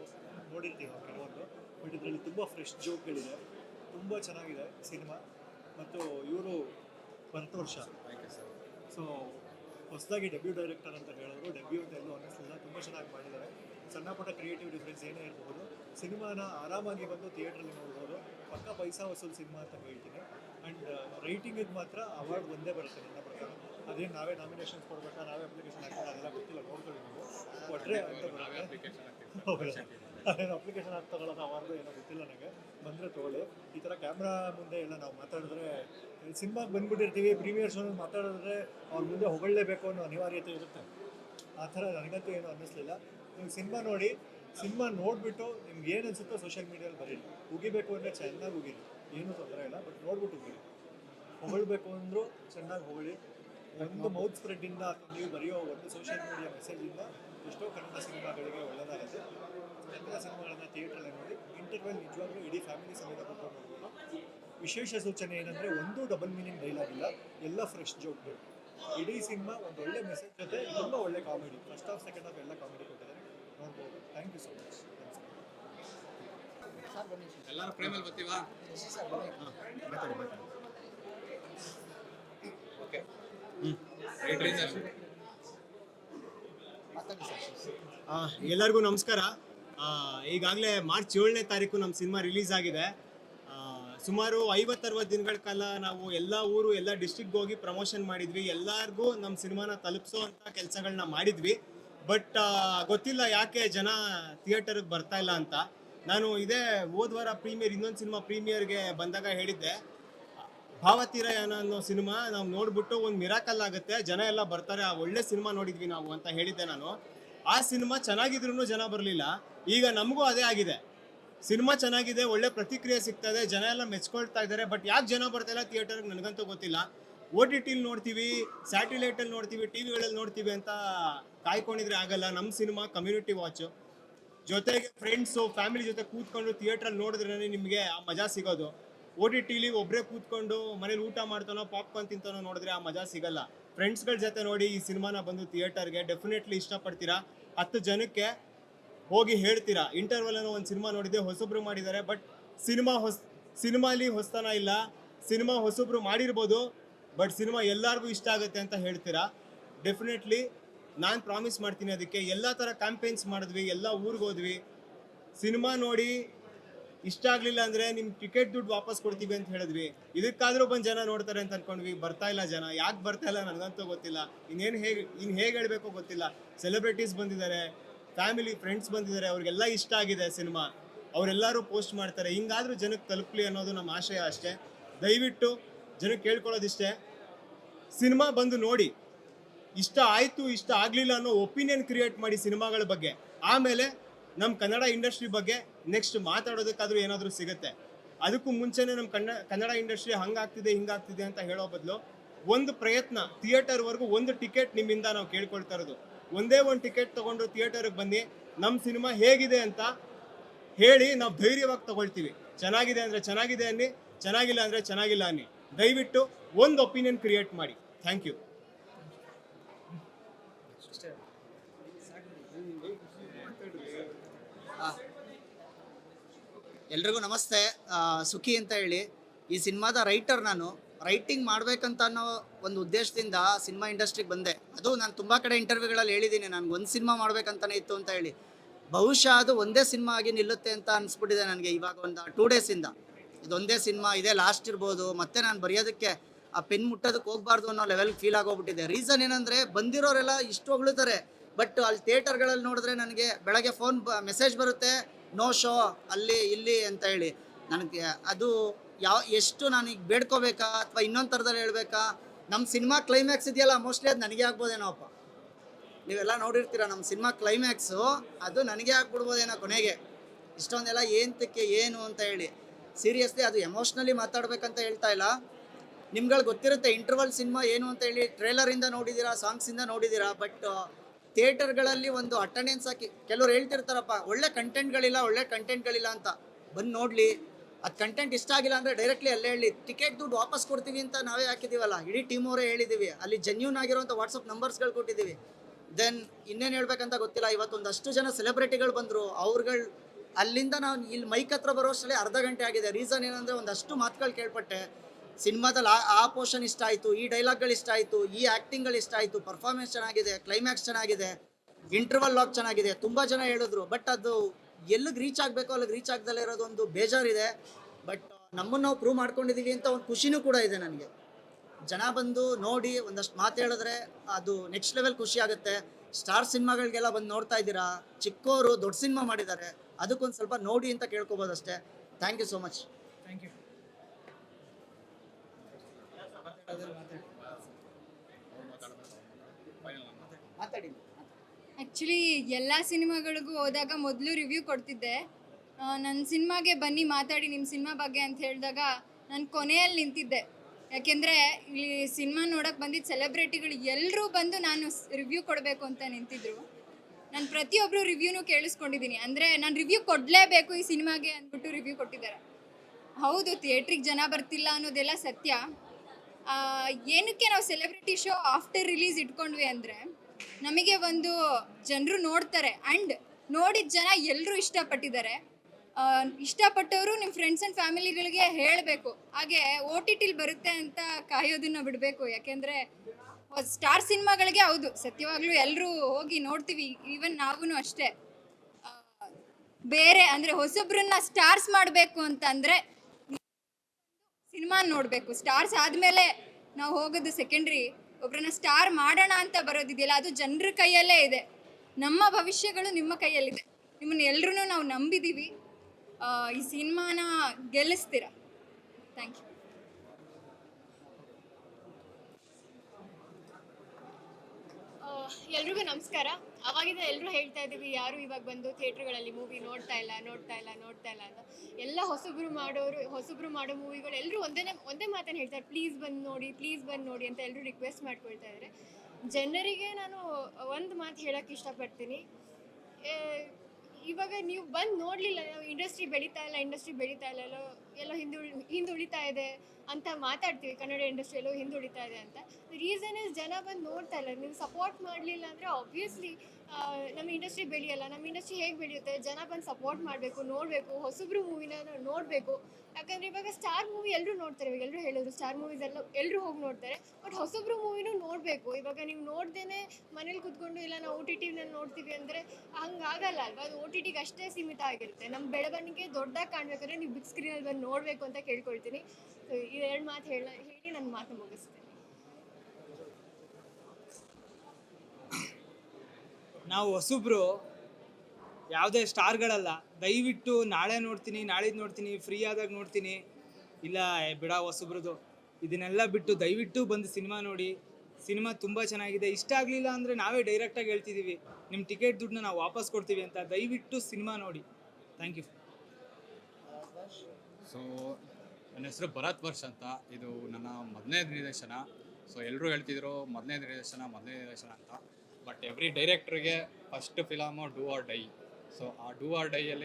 ನೋಡಿರ್ತೀವಿ ನಾವು ಕೆಲವೊಂದು. ಬಟ್ ಇದರಲ್ಲಿ ತುಂಬ ಫ್ರೆಶ್ ಜೋಕ್ಗಳಿದೆ. ತುಂಬ ಚೆನ್ನಾಗಿದೆ ಸಿನಿಮಾ ಮತ್ತು ಇವರು ಭರತವರ್ಷ ಸೊ ಹೊಸದಾಗಿ ಡೆಬ್ಯೂ ಡೈರೆಕ್ಟರ್ ಅಂತ ಹೇಳಿದ್ರು ಡೆಬ್ಯೂ ಅಂತ ಎಲ್ಲೂ ಅನ್ನಿಸ್ಲಿಲ್ಲ. ತುಂಬ ಚೆನ್ನಾಗಿ ಮಾಡಿದ್ದಾರೆ. ಸಣ್ಣ ಪುಟ್ಟ ಕ್ರಿಯೇಟಿವ್ ಡಿಫ್ರೆನ್ಸ್ ಏನೇ ಇರಬಹುದು ಸಿನಿಮಾನ ಆರಾಮಾಗಿ ಬಂದು ಥಿಯೇಟ್ರಲ್ಲಿ ನೋಡ್ಬೋದು. ಪಕ್ಕ ಪೈಸಾ ವಸೂಲ್ ಸಿನಿಮಾ ಅಂತ ಹೇಳ್ತೀನಿ. ಆ್ಯಂಡ್ ರೈಟಿಂಗಿಗೆ ಮಾತ್ರ ಅವಾರ್ಡ್ ಒಂದೇ ಬರುತ್ತೆ ನನ್ನ ಪ್ರಕಾರ. ಅದೇ ನಾವೇ ನಾಮಿನೇಷನ್ಸ್ ಕೊಡ್ಬೇಕಾ ನಾವೇ ಅಪ್ಲಿಕೇಶನ್ ಹಾಕ್ತಾರೆ ಅದೆಲ್ಲ ಗೊತ್ತಿಲ್ಲ ನೋಡ್ಕೊಳ್ಳಿ ನೀವು. ಕೊಟ್ಟರೆ ಅಂತ ಬರುತ್ತೆ. ಅದೇನು ಅಪ್ಲಿಕೇಶನ್ ಹಾಕಿ ತಗೊಳ್ಳೋದು ಅವಾರ್ಡು ಏನೋ ಗೊತ್ತಿಲ್ಲ ನನಗೆ ಬಂದರೆ ತೊಗೊಳ್ಳಿ. ಈ ಥರ ಕ್ಯಾಮ್ರಾ ಮುಂದೆ ಎಲ್ಲ ನಾವು ಮಾತಾಡಿದ್ರೆ ಸಿನಿಮಾಗೆ ಬಂದ್ಬಿಟ್ಟಿರ್ತೀವಿ ಪ್ರೀಮಿಯರ್ ಶೋನಲ್ಲಿ ಮಾತಾಡಿದ್ರೆ ಅವ್ರ ಮುಂದೆ ಹೊಗಳಲೇಬೇಕು ಅನ್ನೋ ಅನಿವಾರ್ಯತೆ ಇರುತ್ತೆ. ಆ ಥರ ನನಗಂತೂ ಏನು ಅನ್ನಿಸ್ಲಿಲ್ಲ. ನೀವು ಸಿನಿಮಾ ನೋಡಿ ಸಿನಿಮಾ ನೋಡಿಬಿಟ್ಟು ನಿಮ್ಗೆ ಏನು ಅನ್ಸುತ್ತೋ ಸೋಷಿಯಲ್ ಮೀಡಿಯಾದಲ್ಲಿ ಬರೀರಿ. ಉಗಿಬೇಕು ಅಂದರೆ ಚೆನ್ನಾಗಿ ಉಗಿರಿ. ಏನೂ ತೊಂದರೆ ಇಲ್ಲ ಬಟ್ ನೋಡ್ಬಿಟ್ಟು ಉಗಿರಿ. ಹೊಗಳ್ಬೇಕು ಅಂದರೂ ಚೆನ್ನಾಗಿ ಹೊಗಳಿ. ಒಂದು ಮೌತ್ ಸ್ಪ್ರೆಡ್ಡಿಂದ ನೀವು ಬರೆಯೋ ಒಂದು ಸೋಷಿಯಲ್ ಮೀಡಿಯಾ ಮೆಸೇಜಿಂದ ಎಷ್ಟೋ ಕನ್ನಡ ಸಿನಿಮಾಗಳಿಗೆ ಒಳ್ಳೆಯದಾಗುತ್ತೆ ಕನ್ನಡ ಸಿನಿಮಾಗಳನ್ನ ಥಿಯೇಟ್ರಲ್ಲಿ ನೋಡಿ ಇಂಟರ್ವೆಲ್ ನಿಜವಾಗ್ಲೂ ಇಡೀ ಫ್ಯಾಮಿಲಿ ಸಮೇತ ಕೊಟ್ಟು ವಿಶೇಷ ಸೂಚನೆ ಏನಂದರೆ ಒಂದು ಡಬಲ್ ಮೀನಿಂಗ್ ಡೈಲಾಗ್ ಇಲ್ಲ, ಎಲ್ಲ ಫ್ರೆಶ್ ಜೋಕ್ಗಳು ಇಡೀ ಸಿನಿಮಾ ಒಂದು ಒಳ್ಳೆ ಮೆಸೇಜ್ ಜೊತೆ ತುಂಬ ಒಳ್ಳೆ comedy first half second half ಎಲ್ಲ ಕಾಮಿಡಿ ನೋಡ್ಬೋದು ಥ್ಯಾಂಕ್ ಯು ಸೊ ಮಚ್ ಎಲ್ಲರೂ ಪ್ರೇಮಲ್ಲಿ ಬರ್ತೀವಾ? ಆ, ಎಲ್ಲರಿಗೂ ನಮಸ್ಕಾರ. ಈಗಾಗಲೇ ಮಾರ್ಚ್ ಏಳನೇ ತಾರೀಕು ನಮ್ಮ ಸಿನಿಮಾ ರಿಲೀಸ್ ಆಗಿದೆ. ಆ, ಸುಮಾರು ಐವತ್ತರವತ್ತು ದಿನಗಳ ಕಾಲ ನಾವು ಎಲ್ಲ ಊರು ಎಲ್ಲ ಡಿಸ್ಟ್ರಿಕ್ಟ್ಗೆ ಹೋಗಿ ಪ್ರಮೋಷನ್ ಮಾಡಿದ್ವಿ. ಎಲ್ಲರಿಗೂ ನಮ್ಮ ಸಿನಿಮಾನ ತಲುಪಿಸೋ ಅಂತ ಕೆಲಸಗಳನ್ನ ಮಾಡಿದ್ವಿ. ಬಟ್ ಗೊತ್ತಿಲ್ಲ ಯಾಕೆ ಜನ ಥಿಯೇಟರ್ಗೆ ಬರ್ತಾ ಇಲ್ಲ ಅಂತ. ನಾನು ಇದೇ ಹೋದ ವಾರ ಪ್ರೀಮಿಯರ್ ಇನ್ನೊಂದು ಸಿನಿಮಾ ಪ್ರೀಮಿಯರ್ಗೆ ಬಂದಾಗ ಹೇಳಿದ್ದೆ. ಭಾವತೀರಯಾನ ಅನ್ನೋ ಸಿನಿಮಾ ನಾವು ನೋಡ್ಬಿಟ್ಟು ಒಂದು ಮಿರಾಕಲ್ ಆಗುತ್ತೆ, ಜನ ಎಲ್ಲ ಬರ್ತಾರೆ, ಆ ಒಳ್ಳೆ ಸಿನಿಮಾ ನೋಡಿದ್ವಿ ನಾವು ಅಂತ ಹೇಳಿದ್ದೆ ನಾನು. ಆ ಸಿನಿಮಾ ಚೆನ್ನಾಗಿದ್ರು ಜನ ಬರಲಿಲ್ಲ. ಈಗ ನಮಗೂ ಅದೇ ಆಗಿದೆ. ಸಿನಿಮಾ ಚೆನ್ನಾಗಿದೆ, ಒಳ್ಳೆ ಪ್ರತಿಕ್ರಿಯೆ ಸಿಗ್ತದೆ, ಜನ ಎಲ್ಲ ಮೆಚ್ಕೊಳ್ತಾ ಇದ್ದಾರೆ ಬಟ್ ಯಾಕೆ ಜನ ಬರ್ತಾ ಇಲ್ಲ ಥಿಯೇಟರ್ಗೆ ನನಗಂತೂ ಗೊತ್ತಿಲ್ಲ. ಓ ಟಿ ಟಿಲಿ ನೋಡ್ತೀವಿ ಸ್ಯಾಟಿಲೈಟಲ್ಲಿ ನೋಡ್ತೀವಿ ಟಿ ವಿಗಳಲ್ಲಿ ನೋಡ್ತೀವಿ ಅಂತ ಕಾಯ್ಕೊಂಡಿದ್ರೆ ಆಗಲ್ಲ. ನಮ್ಮ ಸಿನಿಮಾ ಕಮ್ಯುನಿಟಿ ವಾಚ್ ಜೊತೆಗೆ ಫ್ರೆಂಡ್ಸು ಫ್ಯಾಮಿಲಿ ಜೊತೆ ಕೂತ್ಕೊಂಡು ಥಿಯೇಟ್ರಲ್ಲಿ ನೋಡಿದ್ರೆ ನಿಮಗೆ ಆ ಮಜಾ ಸಿಗೋದು. ಓ ಟಿ ಟಿಲಿ ಒಬ್ಬರೇ ಕೂತ್ಕೊಂಡು ಮನೇಲಿ ಊಟ ಮಾಡ್ತಾನೋ ಪಾಪ್ಕಾರ್ನ್ ತಿಂತಾನೋ ನೋಡಿದ್ರೆ ಆ ಮಜಾ ಸಿಗಲ್ಲ. ಫ್ರೆಂಡ್ಸ್ಗಳ ಜೊತೆ ನೋಡಿ ಈ ಸಿನಿಮಾನ ಬಂದು ಥಿಯೇಟರ್ಗೆ ಡೆಫಿನೆಟ್ಲಿ ಇಷ್ಟಪಡ್ತೀರಾ? ಹತ್ತು ಜನಕ್ಕೆ ಹೋಗಿ ಹೇಳ್ತೀರಾ? ಇಂಟರ್ವಲ್ ಅನ್ನೋ ಒಂದು ಸಿನಿಮಾ ನೋಡಿದ್ದೆ ಹೊಸಬ್ರು ಮಾಡಿದ್ದಾರೆ ಬಟ್ ಸಿನಿಮಾ ಹೊಸ, ಸಿನಿಮಾಲಿ ಹೊಸತನ ಇಲ್ಲ. ಸಿನಿಮಾ ಹೊಸಬ್ರು ಮಾಡಿರ್ಬೋದು ಬಟ್ ಸಿನಿಮಾ ಎಲ್ಲರಿಗೂ ಇಷ್ಟ ಆಗುತ್ತೆ ಅಂತ ಹೇಳ್ತೀರಾ? ಡೆಫಿನೆಟ್ಲಿ ನಾನು ಪ್ರಾಮಿಸ್ ಮಾಡ್ತೀನಿ ಅದಕ್ಕೆ. ಎಲ್ಲ ಥರ ಕ್ಯಾಂಪೇನ್ಸ್ ಮಾಡಿದ್ವಿ, ಎಲ್ಲ ಊರಿಗೆ ಹೋದ್ವಿ. ಸಿನಿಮಾ ನೋಡಿ ಇಷ್ಟ ಆಗಲಿಲ್ಲ ಅಂದರೆ ನಿಮ್ಮ ಟಿಕೆಟ್ ದುಡ್ಡು ವಾಪಸ್ ಕೊಡ್ತೀವಿ ಅಂತ ಹೇಳಿದ್ವಿ. ಇದಕ್ಕಾದರೂ ಬಂದು ಜನ ನೋಡ್ತಾರೆ ಅಂತ ಅನ್ಕೊಂಡ್ವಿ. ಬರ್ತಾ ಇಲ್ಲ ಜನ. ಯಾಕೆ ಬರ್ತಾ ಇಲ್ಲ ನನಗಂತೂ ಗೊತ್ತಿಲ್ಲ. ಇನ್ನೇನು ಹೇಗೆ ಇನ್ನು ಹೇಗೆ ಹೇಳಬೇಕು ಗೊತ್ತಿಲ್ಲ. ಸೆಲೆಬ್ರಿಟೀಸ್ ಬಂದಿದ್ದಾರೆ ಫ್ಯಾಮಿಲಿ ಫ್ರೆಂಡ್ಸ್ ಬಂದಿದ್ದಾರೆ. ಅವ್ರಿಗೆಲ್ಲ ಇಷ್ಟ ಆಗಿದೆ ಸಿನಿಮಾ. ಅವರೆಲ್ಲರೂ ಪೋಸ್ಟ್ ಮಾಡ್ತಾರೆ. ಹಿಂಗಾದರೂ ಜನಕ್ಕೆ ತಲುಪಲಿ ಅನ್ನೋದು ನಮ್ಮ ಆಶಯ ಅಷ್ಟೇ. ದಯವಿಟ್ಟು ಜನಕ್ಕೆ ಕೇಳ್ಕೊಳ್ಳೋದಿಷ್ಟೇ. ಸಿನಿಮಾ ಬಂದು ನೋಡಿ. ಇಷ್ಟ ಆಯಿತು, ಇಷ್ಟ ಆಗಲಿಲ್ಲ ಅನ್ನೋ ಒಪಿನಿಯನ್ ಕ್ರಿಯೇಟ್ ಮಾಡಿ ಸಿನಿಮಾಗಳ ಬಗ್ಗೆ. ಆಮೇಲೆ ನಮ್ಮ ಕನ್ನಡ ಇಂಡಸ್ಟ್ರಿ ಬಗ್ಗೆ ನೆಕ್ಸ್ಟ್ ಮಾತಾಡೋದಕ್ಕಾದರೂ ಏನಾದರೂ ಸಿಗುತ್ತೆ. ಅದಕ್ಕೂ ಮುಂಚೆನೇ ನಮ್ಮ ಕನ್ನಡ ಕನ್ನಡ ಇಂಡಸ್ಟ್ರಿ ಹಂಗಾಗ್ತಿದೆ, ಹಿಂಗಾಗ್ತಿದೆ ಅಂತ ಹೇಳೋ ಬದಲು ಒಂದು ಪ್ರಯತ್ನ ಥಿಯೇಟರ್ವರೆಗೂ ಒಂದು ಟಿಕೆಟ್ ನಿಮ್ಮಿಂದ ನಾವು ಕೇಳ್ಕೊಳ್ತಾ ಇರೋದು. ಒಂದೇ ಒಂದು ಟಿಕೆಟ್ ತೊಗೊಂಡು ಥಿಯೇಟರ್ಗೆ ಬನ್ನಿ ನಮ್ಮ ಸಿನಿಮಾ ಹೇಗಿದೆ ಅಂತ ಹೇಳಿ ನಾವು ಧೈರ್ಯವಾಗಿ ತಗೊಳ್ತೀವಿ. ಚೆನ್ನಾಗಿದೆ ಅಂದರೆ ಚೆನ್ನಾಗಿದೆ ಅನ್ನಿ, ಚೆನ್ನಾಗಿಲ್ಲ ಅಂದರೆ ಚೆನ್ನಾಗಿಲ್ಲ ಅನ್ನಿ. ದಯವಿಟ್ಟು ಒಂದು ಒಪಿನಿಯನ್ ಕ್ರಿಯೇಟ್ ಮಾಡಿ. Thank you. ಎಲ್ರಿಗೂ ನಮಸ್ತೆ. ಸುಖಿ ಅಂತ ಹೇಳಿ ಈ ಸಿನಿಮಾದ ರೈಟರ್ ನಾನು. ರೈಟಿಂಗ್ ಮಾಡ್ಬೇಕಂತ ಅನ್ನೋ ಒಂದು ಉದ್ದೇಶದಿಂದ ಸಿನಿಮಾ ಇಂಡಸ್ಟ್ರಿಗೆ ಬಂದೆ. ಅದು ನಾನು ತುಂಬ ಕಡೆ ಇಂಟರ್ವ್ಯೂಗಳಲ್ಲಿ ಹೇಳಿದ್ದೀನಿ. ನನಗೆ ಒಂದು ಸಿನಿಮಾ ಮಾಡ್ಬೇಕಂತಾನೆ ಇತ್ತು ಅಂತ ಹೇಳಿ. ಬಹುಶಃ ಅದು ಒಂದೇ ಸಿನಿಮಾ ಆಗಿ ನಿಲ್ಲುತ್ತೆ ಅಂತ ಅನಿಸ್ಬಿಟ್ಟಿದೆ ನನಗೆ ಇವಾಗ ಒಂದು ಟೂ ಡೇಸಿಂದ ಇದೊಂದೇ ಸಿನಿಮಾ, ಇದೇ ಲಾಸ್ಟ್ ಇರ್ಬೋದು. ಮತ್ತೆ ನಾನು ಬರೆಯೋದಕ್ಕೆ ಆ ಪೆನ್ ಮುಟ್ಟೋದಕ್ಕೆ ಹೋಗ್ಬಾರ್ದು ಅನ್ನೋ ಲೆವೆಲ್ ಫೀಲ್ ಆಗೋಗ್ಬಿಟ್ಟಿದೆ. ರೀಸನ್ ಏನಂದರೆ ಬಂದಿರೋರೆಲ್ಲ ಇಷ್ಟು ಹೊಗಳುತ್ತಾರೆ ಬಟ್ ಅಲ್ಲಿ ಥಿಯೇಟರ್ಗಳಲ್ಲಿ ನೋಡಿದ್ರೆ ನನಗೆ ಬೆಳಗ್ಗೆ ಫೋನ್ ಮೆಸೇಜ್ ಬರುತ್ತೆ ನೋ ಶೋ ಅಲ್ಲಿ, ಇಲ್ಲಿ ಅಂತ ಹೇಳಿ. ನನಗೆ ಅದು ಯಾವ, ಎಷ್ಟು ನಾನು ಈಗ ಬೇಡ್ಕೋಬೇಕಾ ಅಥವಾ ಇನ್ನೊಂದು ಥರದಲ್ಲಿ ಹೇಳ್ಬೇಕಾ? ನಮ್ಮ ಸಿನಿಮಾ ಕ್ಲೈಮ್ಯಾಕ್ಸ್ ಇದೆಯಲ್ಲ ಮೋಸ್ಟ್ಲಿ ಅದು ನನಗೆ ಆಗ್ಬೋದೇನೋಪ್ಪ. ನೀವೆಲ್ಲ ನೋಡಿರ್ತೀರ ನಮ್ಮ ಸಿನಿಮಾ ಕ್ಲೈಮ್ಯಾಕ್ಸು ಅದು ನನಗೆ ಆಗ್ಬಿಡ್ಬೋದೇನೋ ಕೊನೆಗೆ. ಇಷ್ಟೊಂದೆಲ್ಲ ಏಂತಕ್ಕೆ ಏನು ಅಂತ ಹೇಳಿ. ಸೀರಿಯಸ್ಲಿ ಅದು ಎಮೋಷ್ನಲಿ ಮಾತಾಡ್ಬೇಕಂತ ಹೇಳ್ತಾ ಇಲ್ಲ. ನಿಮ್ಗಳು ಗೊತ್ತಿರುತ್ತೆ ಇಂಟರ್ವಲ್ ಸಿನಿಮಾ ಏನು ಅಂತ ಹೇಳಿ ಟ್ರೇಲರಿಂದ ನೋಡಿದ್ದೀರಾ ಸಾಂಗ್ಸಿಂದ ನೋಡಿದ್ದೀರಾ ಬಟ್ ಥಿಯೇಟರ್ಗಳಲ್ಲಿ ಒಂದು ಅಟೆಂಡೆನ್ಸ್ ಹಾಕಿ, ಕೆಲವ್ರು ಹೇಳ್ತಿರ್ತಾರಪ್ಪ, ಒಳ್ಳೆ ಕಂಟೆಂಟ್ಗಳಿಲ್ಲ ಒಳ್ಳೆ ಕಂಟೆಂಟ್ಗಳಿಲ್ಲ ಅಂತ. ಬಂದು ನೋಡಲಿ, ಅದು ಕಂಟೆಂಟ್ ಇಷ್ಟ ಆಗಿಲ್ಲ ಅಂದರೆ ಡೈರೆಕ್ಟ್ಲಿ ಅಲ್ಲೇ ಹೇಳಿ, ಟಿಕೆಟ್ ದುಡ್ಡು ವಾಪಸ್ ಕೊಡ್ತೀವಿ ಅಂತ ನಾವೇ ಹಾಕಿದ್ದೀವಲ್ಲ ಇಡೀ ಟೀಮ್ ಅವರೇ ಹೇಳಿದ್ದೀವಿ ಅಲ್ಲಿ ಜೆನ್ಯೂನ್ ಆಗಿರುವಂಥ ವಾಟ್ಸಪ್ ನಂಬರ್ಸ್ಗಳು ಕೊಟ್ಟಿದ್ದೀವಿ ದೆನ್ ಇನ್ನೇನು ಹೇಳ್ಬೇಕಂತ ಗೊತ್ತಿಲ್ಲ, ಇವತ್ತೊಂದಷ್ಟು ಜನ ಸೆಲೆಬ್ರಿಟಿಗಳು ಬಂದರು, ಅವ್ರುಗಳು, ಅಲ್ಲಿಂದ ನಾವು ಇಲ್ಲಿ ಮೈಕ್ ಹತ್ರ ಬರೋಷ್ಟರಲ್ಲಿ ಅರ್ಧ ಗಂಟೆ ಆಗಿದೆ. ರೀಸನ್ ಏನಂದರೆ ಒಂದಷ್ಟು ಮಾತುಗಳು ಕೇಳ್ಪಟ್ಟೆ ಸಿನಿಮಾದಲ್ಲಿ ಆ ಪೋರ್ಷನ್ ಇಷ್ಟ ಆಯಿತು, ಈ ಡೈಲಾಗ್ಗಳು ಇಷ್ಟ ಆಯಿತು, ಈ ಆ್ಯಕ್ಟಿಂಗ್ಗಳು ಇಷ್ಟ ಆಯಿತು ಪರ್ಫಾರ್ಮೆನ್ಸ್ ಚೆನ್ನಾಗಿದೆ ಕ್ಲೈಮ್ಯಾಕ್ಸ್ ಚೆನ್ನಾಗಿದೆ ಇಂಟರ್ವಲ್ ಲಾಕ್ ಚೆನ್ನಾಗಿದೆ, ತುಂಬ ಜನ ಹೇಳಿದ್ರು. ಬಟ್ ಅದು ಎಲ್ಲಿಗೆ ರೀಚ್ ಆಗಬೇಕು ಅಲ್ಲಿಗೆ ರೀಚ್ ಆಗ್ದಲ್ಲೇ ಇರೋದು ಒಂದು ಬೇಜಾರಿದೆ. ಬಟ್ ನಮ್ಮನ್ನು ನಾವು ಪ್ರೂವ್ ಮಾಡ್ಕೊಂಡಿದ್ದೀವಿ ಅಂತ ಒಂದು ಖುಷಿನೂ ಕೂಡ ಇದೆ ನನಗೆ. ಜನ ಬಂದು ನೋಡಿ ಒಂದಷ್ಟು ಮಾತು ಹೇಳಿದ್ರೆ ಅದು ನೆಕ್ಸ್ಟ್ ಲೆವೆಲ್ ಖುಷಿ ಆಗುತ್ತೆ. ಸ್ಟಾರ್ ಸಿನಿಮಾಗಳಿಗೆಲ್ಲ ಬಂದು ನೋಡ್ತಾ ಇದ್ದೀರಾ? ಚಿಕ್ಕವರು ದೊಡ್ಡ ಸಿನಿಮಾ ಮಾಡಿದ್ದಾರೆ. ಅದಕ್ಕೊಂದು ಸ್ವಲ್ಪ ನೋಡಿ ಅಂತ ಕೇಳ್ಕೊಬೋದು ಅಷ್ಟೇ thank you so much thank you ಮಾತಾಡಿ. ಆ್ಯಕ್ಚುಲಿ ಎಲ್ಲ ಸಿನಿಮಾಗಳಿಗೂ ಹೋದಾಗ ಮೊದಲು ರಿವ್ಯೂ ಕೊಡ್ತಿದ್ದೆ. ನನ್ನ ಸಿನಿಮಾಗೆ ಬನ್ನಿ ಮಾತಾಡಿ ನಿಮ್ಮ ಸಿನಿಮಾ ಬಗ್ಗೆ ಅಂತ ಹೇಳಿದಾಗ ನಾನು ಕೊನೆಯಲ್ಲಿ ನಿಂತಿದ್ದೆ. ಯಾಕೆಂದರೆ ಇಲ್ಲಿ ಸಿನಿಮಾ ನೋಡೋಕೆ ಬಂದಿದ್ದ ಸೆಲೆಬ್ರಿಟಿಗಳು ಎಲ್ಲರೂ ಬಂದು ನಾನು ರಿವ್ಯೂ ಕೊಡಬೇಕು ಅಂತ ನಿಂತಿದ್ರು. ನಾನು ಪ್ರತಿಯೊಬ್ಬರು ರಿವ್ಯೂನು ಕೇಳಿಸ್ಕೊಂಡಿದ್ದೀನಿ. ಅಂದರೆ ನಾನು ರಿವ್ಯೂ ಕೊಡಲೇಬೇಕು ಈ ಸಿನಿಮಾಗೆ ಅಂದ್ಬಿಟ್ಟು ರಿವ್ಯೂ ಕೊಟ್ಟಿದ್ದಾರೆ. ಹೌದು ಥಿಯೇಟ್ರಿಗೆ ಜನ ಬರ್ತಿಲ್ಲ ಅನ್ನೋದೆಲ್ಲ ಸತ್ಯ. ಏನಕ್ಕೆ ನಾವು ಸೆಲೆಬ್ರಿಟಿ ಶೋ ಆಫ್ಟರ್ ರಿಲೀಸ್ ಇಟ್ಕೊಂಡ್ವಿ ಅಂದರೆ, ನಮಗೆ ಒಂದು ಜನರು ನೋಡ್ತಾರೆ ಆ್ಯಂಡ್ ನೋಡಿದ ಜನ ಎಲ್ಲರೂ ಇಷ್ಟಪಟ್ಟಿದ್ದಾರೆ. ಇಷ್ಟಪಟ್ಟವರು ನಿಮ್ಮ ಫ್ರೆಂಡ್ಸ್ ಆ್ಯಂಡ್ ಫ್ಯಾಮಿಲಿಗಳಿಗೆ ಹೇಳಬೇಕು. ಹಾಗೆ ಓ ಟಿ ಟಿಲಿ ಬರುತ್ತೆ ಅಂತ ಕಾಯೋದನ್ನ ಬಿಡಬೇಕು. ಯಾಕೆಂದರೆ ಸ್ಟಾರ್ ಸಿನಿಮಾಗಳಿಗೆ ಹೌದು, ಸತ್ಯವಾಗಲೂ ಎಲ್ಲರೂ ಹೋಗಿ ನೋಡ್ತೀವಿ ಈವನ್ ನಾವೂ ಅಷ್ಟೇ. ಬೇರೆ ಅಂದರೆ ಹೊಸೊಬ್ರನ್ನ ಸ್ಟಾರ್ಸ್ ಮಾಡಬೇಕು ಅಂತಂದರೆ ಸಿನಿಮಾ ನೋಡಬೇಕು. ಸ್ಟಾರ್ಸ್ ಆದಮೇಲೆ ನಾವು ಹೋಗೋದು ಸೆಕೆಂಡ್ರಿ ಒಬ್ರನ್ನ ಸ್ಟಾರ್ ಮಾಡೋಣ ಅಂತ ಬರೋದಿದೆಯಲ್ಲ, ಅದು ಜನರ ಕೈಯಲ್ಲೇ ಇದೆ. ನಮ್ಮ ಭವಿಷ್ಯಗಳು ನಿಮ್ಮ ಕೈಯಲ್ಲಿದೆ. ನಿಮ್ಮನ್ನ ಎಲ್ಲರೂ ನಾವು ನಂಬಿದ್ದೀವಿ ಈ ಸಿನಿಮಾನ ಗೆಲ್ಲಿಸ್ತೀರ? ಥ್ಯಾಂಕ್ ಯು ಎಲ್ರಿಗೂ ನಮಸ್ಕಾರ. ಅವಾಗಿಂದ ಎಲ್ಲರೂ ಹೇಳ್ತಾ ಇದ್ದೀವಿ, ಯಾರು ಇವಾಗ ಬಂದು ಥಿಯೇಟ್ರ್ಗಳಲ್ಲಿ ಮೂವಿ ನೋಡ್ತಾ ಇಲ್ಲ ನೋಡ್ತಾ ಇಲ್ಲ ನೋಡ್ತಾ ಇಲ್ಲ ಅಂತ. ಎಲ್ಲ ಹೊಸಬ್ರು ಮಾಡೋರು, ಹೊಸಬ್ರು ಮಾಡೋ ಮೂವಿಗಳು ಎಲ್ಲರೂ ಒಂದೇ ಒಂದೇ ಮಾತನ್ನು ಹೇಳ್ತಾರೆ ಪ್ಲೀಸ್ ಬಂದು ನೋಡಿ ಪ್ಲೀಸ್ ಬಂದು ನೋಡಿ ಅಂತ ಎಲ್ಲರೂ ರಿಕ್ವೆಸ್ಟ್ ಮಾಡ್ಕೊಳ್ತಾ ಇದ್ದಾರೆ ಜನರಿಗೆ ನಾನು ಒಂದು ಮಾತು ಹೇಳೋಕ್ಕೆ ಇಷ್ಟಪಡ್ತೀನಿ. ಇವಾಗ ನೀವು ಬಂದು ನೋಡಲಿಲ್ಲ ಇಂಡಸ್ಟ್ರಿ ಬೆಳೀತಾ ಇಲ್ಲ ಇಂಡಸ್ಟ್ರಿ ಬೆಳೀತಾ ಇಲ್ಲ, ಎಲ್ಲೋ ಎಲ್ಲೋ ಹಿಂದುಳಿ, ಹಿಂದುಳಿತಾ ಇದೆ. ಅಂತ ಮಾತಾಡ್ತೀವಿ ಕನ್ನಡ ಇಂಡಸ್ಟ್ರಿಯಲ್ಲೂ ಹಿಂದುಳಿತಾ ಇದೆ ಅಂತ. ರೀಸನ್ ಇಸ್ ಜನ ಬಂದು ನೋಡ್ತಾ ಇಲ್ಲ. ನೀವು ಸಪೋರ್ಟ್ ಮಾಡಲಿಲ್ಲ ಅಂದರೆ ಆಬ್ವಿಯಸ್ಲಿ ನಮ್ಮ ಇಂಡಸ್ಟ್ರಿ ಬೆಳೆಯಲ್ಲ, ನಮ್ಮ ಇಂಡಸ್ಟ್ರಿ ಹೇಗೆ ಬೆಳೆಯುತ್ತೆ? ಜನ ಬಂದು ಸಪೋರ್ಟ್ ಮಾಡಬೇಕು, ನೋಡಬೇಕು, ಹೊಸಬ್ರು ಮೂವಿನ ನೋಡಬೇಕು. ಯಾಕಂದರೆ ಇವಾಗ ಸ್ಟಾರ್ ಮೂವಿ ಎಲ್ಲರೂ ನೋಡ್ತಾರೆ, ಇವಾಗ ಎಲ್ಲರೂ ಹೇಳಿದ್ರು ಸ್ಟಾರ್ ಮೂವೀಸ್ ಎಲ್ಲ ಎಲ್ಲರೂ ಹೋಗಿ ನೋಡ್ತಾರೆ ಬಟ್ ಹೊಸಬ್ರು ಮೂವಿನೂ ನೋಡಬೇಕು. ಇವಾಗ ನೀವು ನೋಡ್ದೇ ಮನೇಲಿ ಕೂತ್ಕೊಂಡು ಇಲ್ಲ, ನಾವು ಓ ಟಿ ಟಿನಲ್ಲಿ ನೋಡ್ತೀವಿ ಅಂದರೆ ಹಂಗಾಗಲ್ಲ ಅಲ್ವಾ? ಅದು ಓ ಟಿ ಟಿಗೆ ಅಷ್ಟೇ ಸೀಮಿತ ಆಗಿರುತ್ತೆ. ನಮ್ಮ ಬೆಳವಣಿಗೆ ದೊಡ್ಡದಾಗಿ ಕಾಣಬೇಕಂದ್ರೆ ನೀವು ಬಿಗ್ ಸ್ಕ್ರೀನಲ್ಲಿ ಬಂದು ನೋಡಬೇಕು ಅಂತ ಕೇಳ್ಕೊಳ್ತೀನಿ. ಎರಡು ಮಾತು ಹೇಳ, ಹೇಳಿ ನನ್ನ ಮಾತು ಮುಗಿಸ್ತೀನಿ ನಾವು ಹೊಸಬ್ರು ಯಾವುದೇ ಸ್ಟಾರ್ಗಳಲ್ಲ, ದಯವಿಟ್ಟು ನಾಳೆ ನೋಡ್ತೀನಿ ನಾಳಿದ್ದು ನೋಡ್ತೀನಿ, ಫ್ರೀ ಆದಾಗ ನೋಡ್ತೀನಿ. ಇಲ್ಲ ಬಿಡ ಹೊಸಬ್ರದ್ದು ಇದನ್ನೆಲ್ಲ ಬಿಟ್ಟು ದಯವಿಟ್ಟು ಬಂದು ಸಿನಿಮಾ ನೋಡಿ. ಸಿನಿಮಾ ತುಂಬ ಚೆನ್ನಾಗಿದೆ. ಇಷ್ಟ ಆಗಲಿಲ್ಲ ಅಂದರೆ ನಾವೇ ಡೈರೆಕ್ಟಾಗಿ ಹೇಳ್ತಿದ್ದೀವಿ ನಿಮ್ಮ ಟಿಕೆಟ್ ದುಡ್ಡನ್ನ ನಾವು ವಾಪಸ್ ಕೊಡ್ತೀವಿ ಅಂತ. ದಯವಿಟ್ಟು ಸಿನಿಮಾ ನೋಡಿ. ಥ್ಯಾಂಕ್ ಯು ಸೊ ನನ್ನ ಹೆಸರು ಭರತ್ ವರ್ಷ್ ಅಂತ. ಇದು ನನ್ನ ಮೊದಲನೇ ನಿರ್ದೇಶನ. ಸೊ ಎಲ್ಲರೂ ಹೇಳ್ತಿದ್ರು ಮೊದಲನೇ ನಿರ್ದೇಶನ ಮೊದಲನೇ ನಿರ್ದೇಶನ ಅಂತ. But every ಡೈರೆಕ್ಟ್ರಿಗೆ first film do or die. So ಆ ಡೂ ಆರ್ ಡೈಯಲ್ಲಿ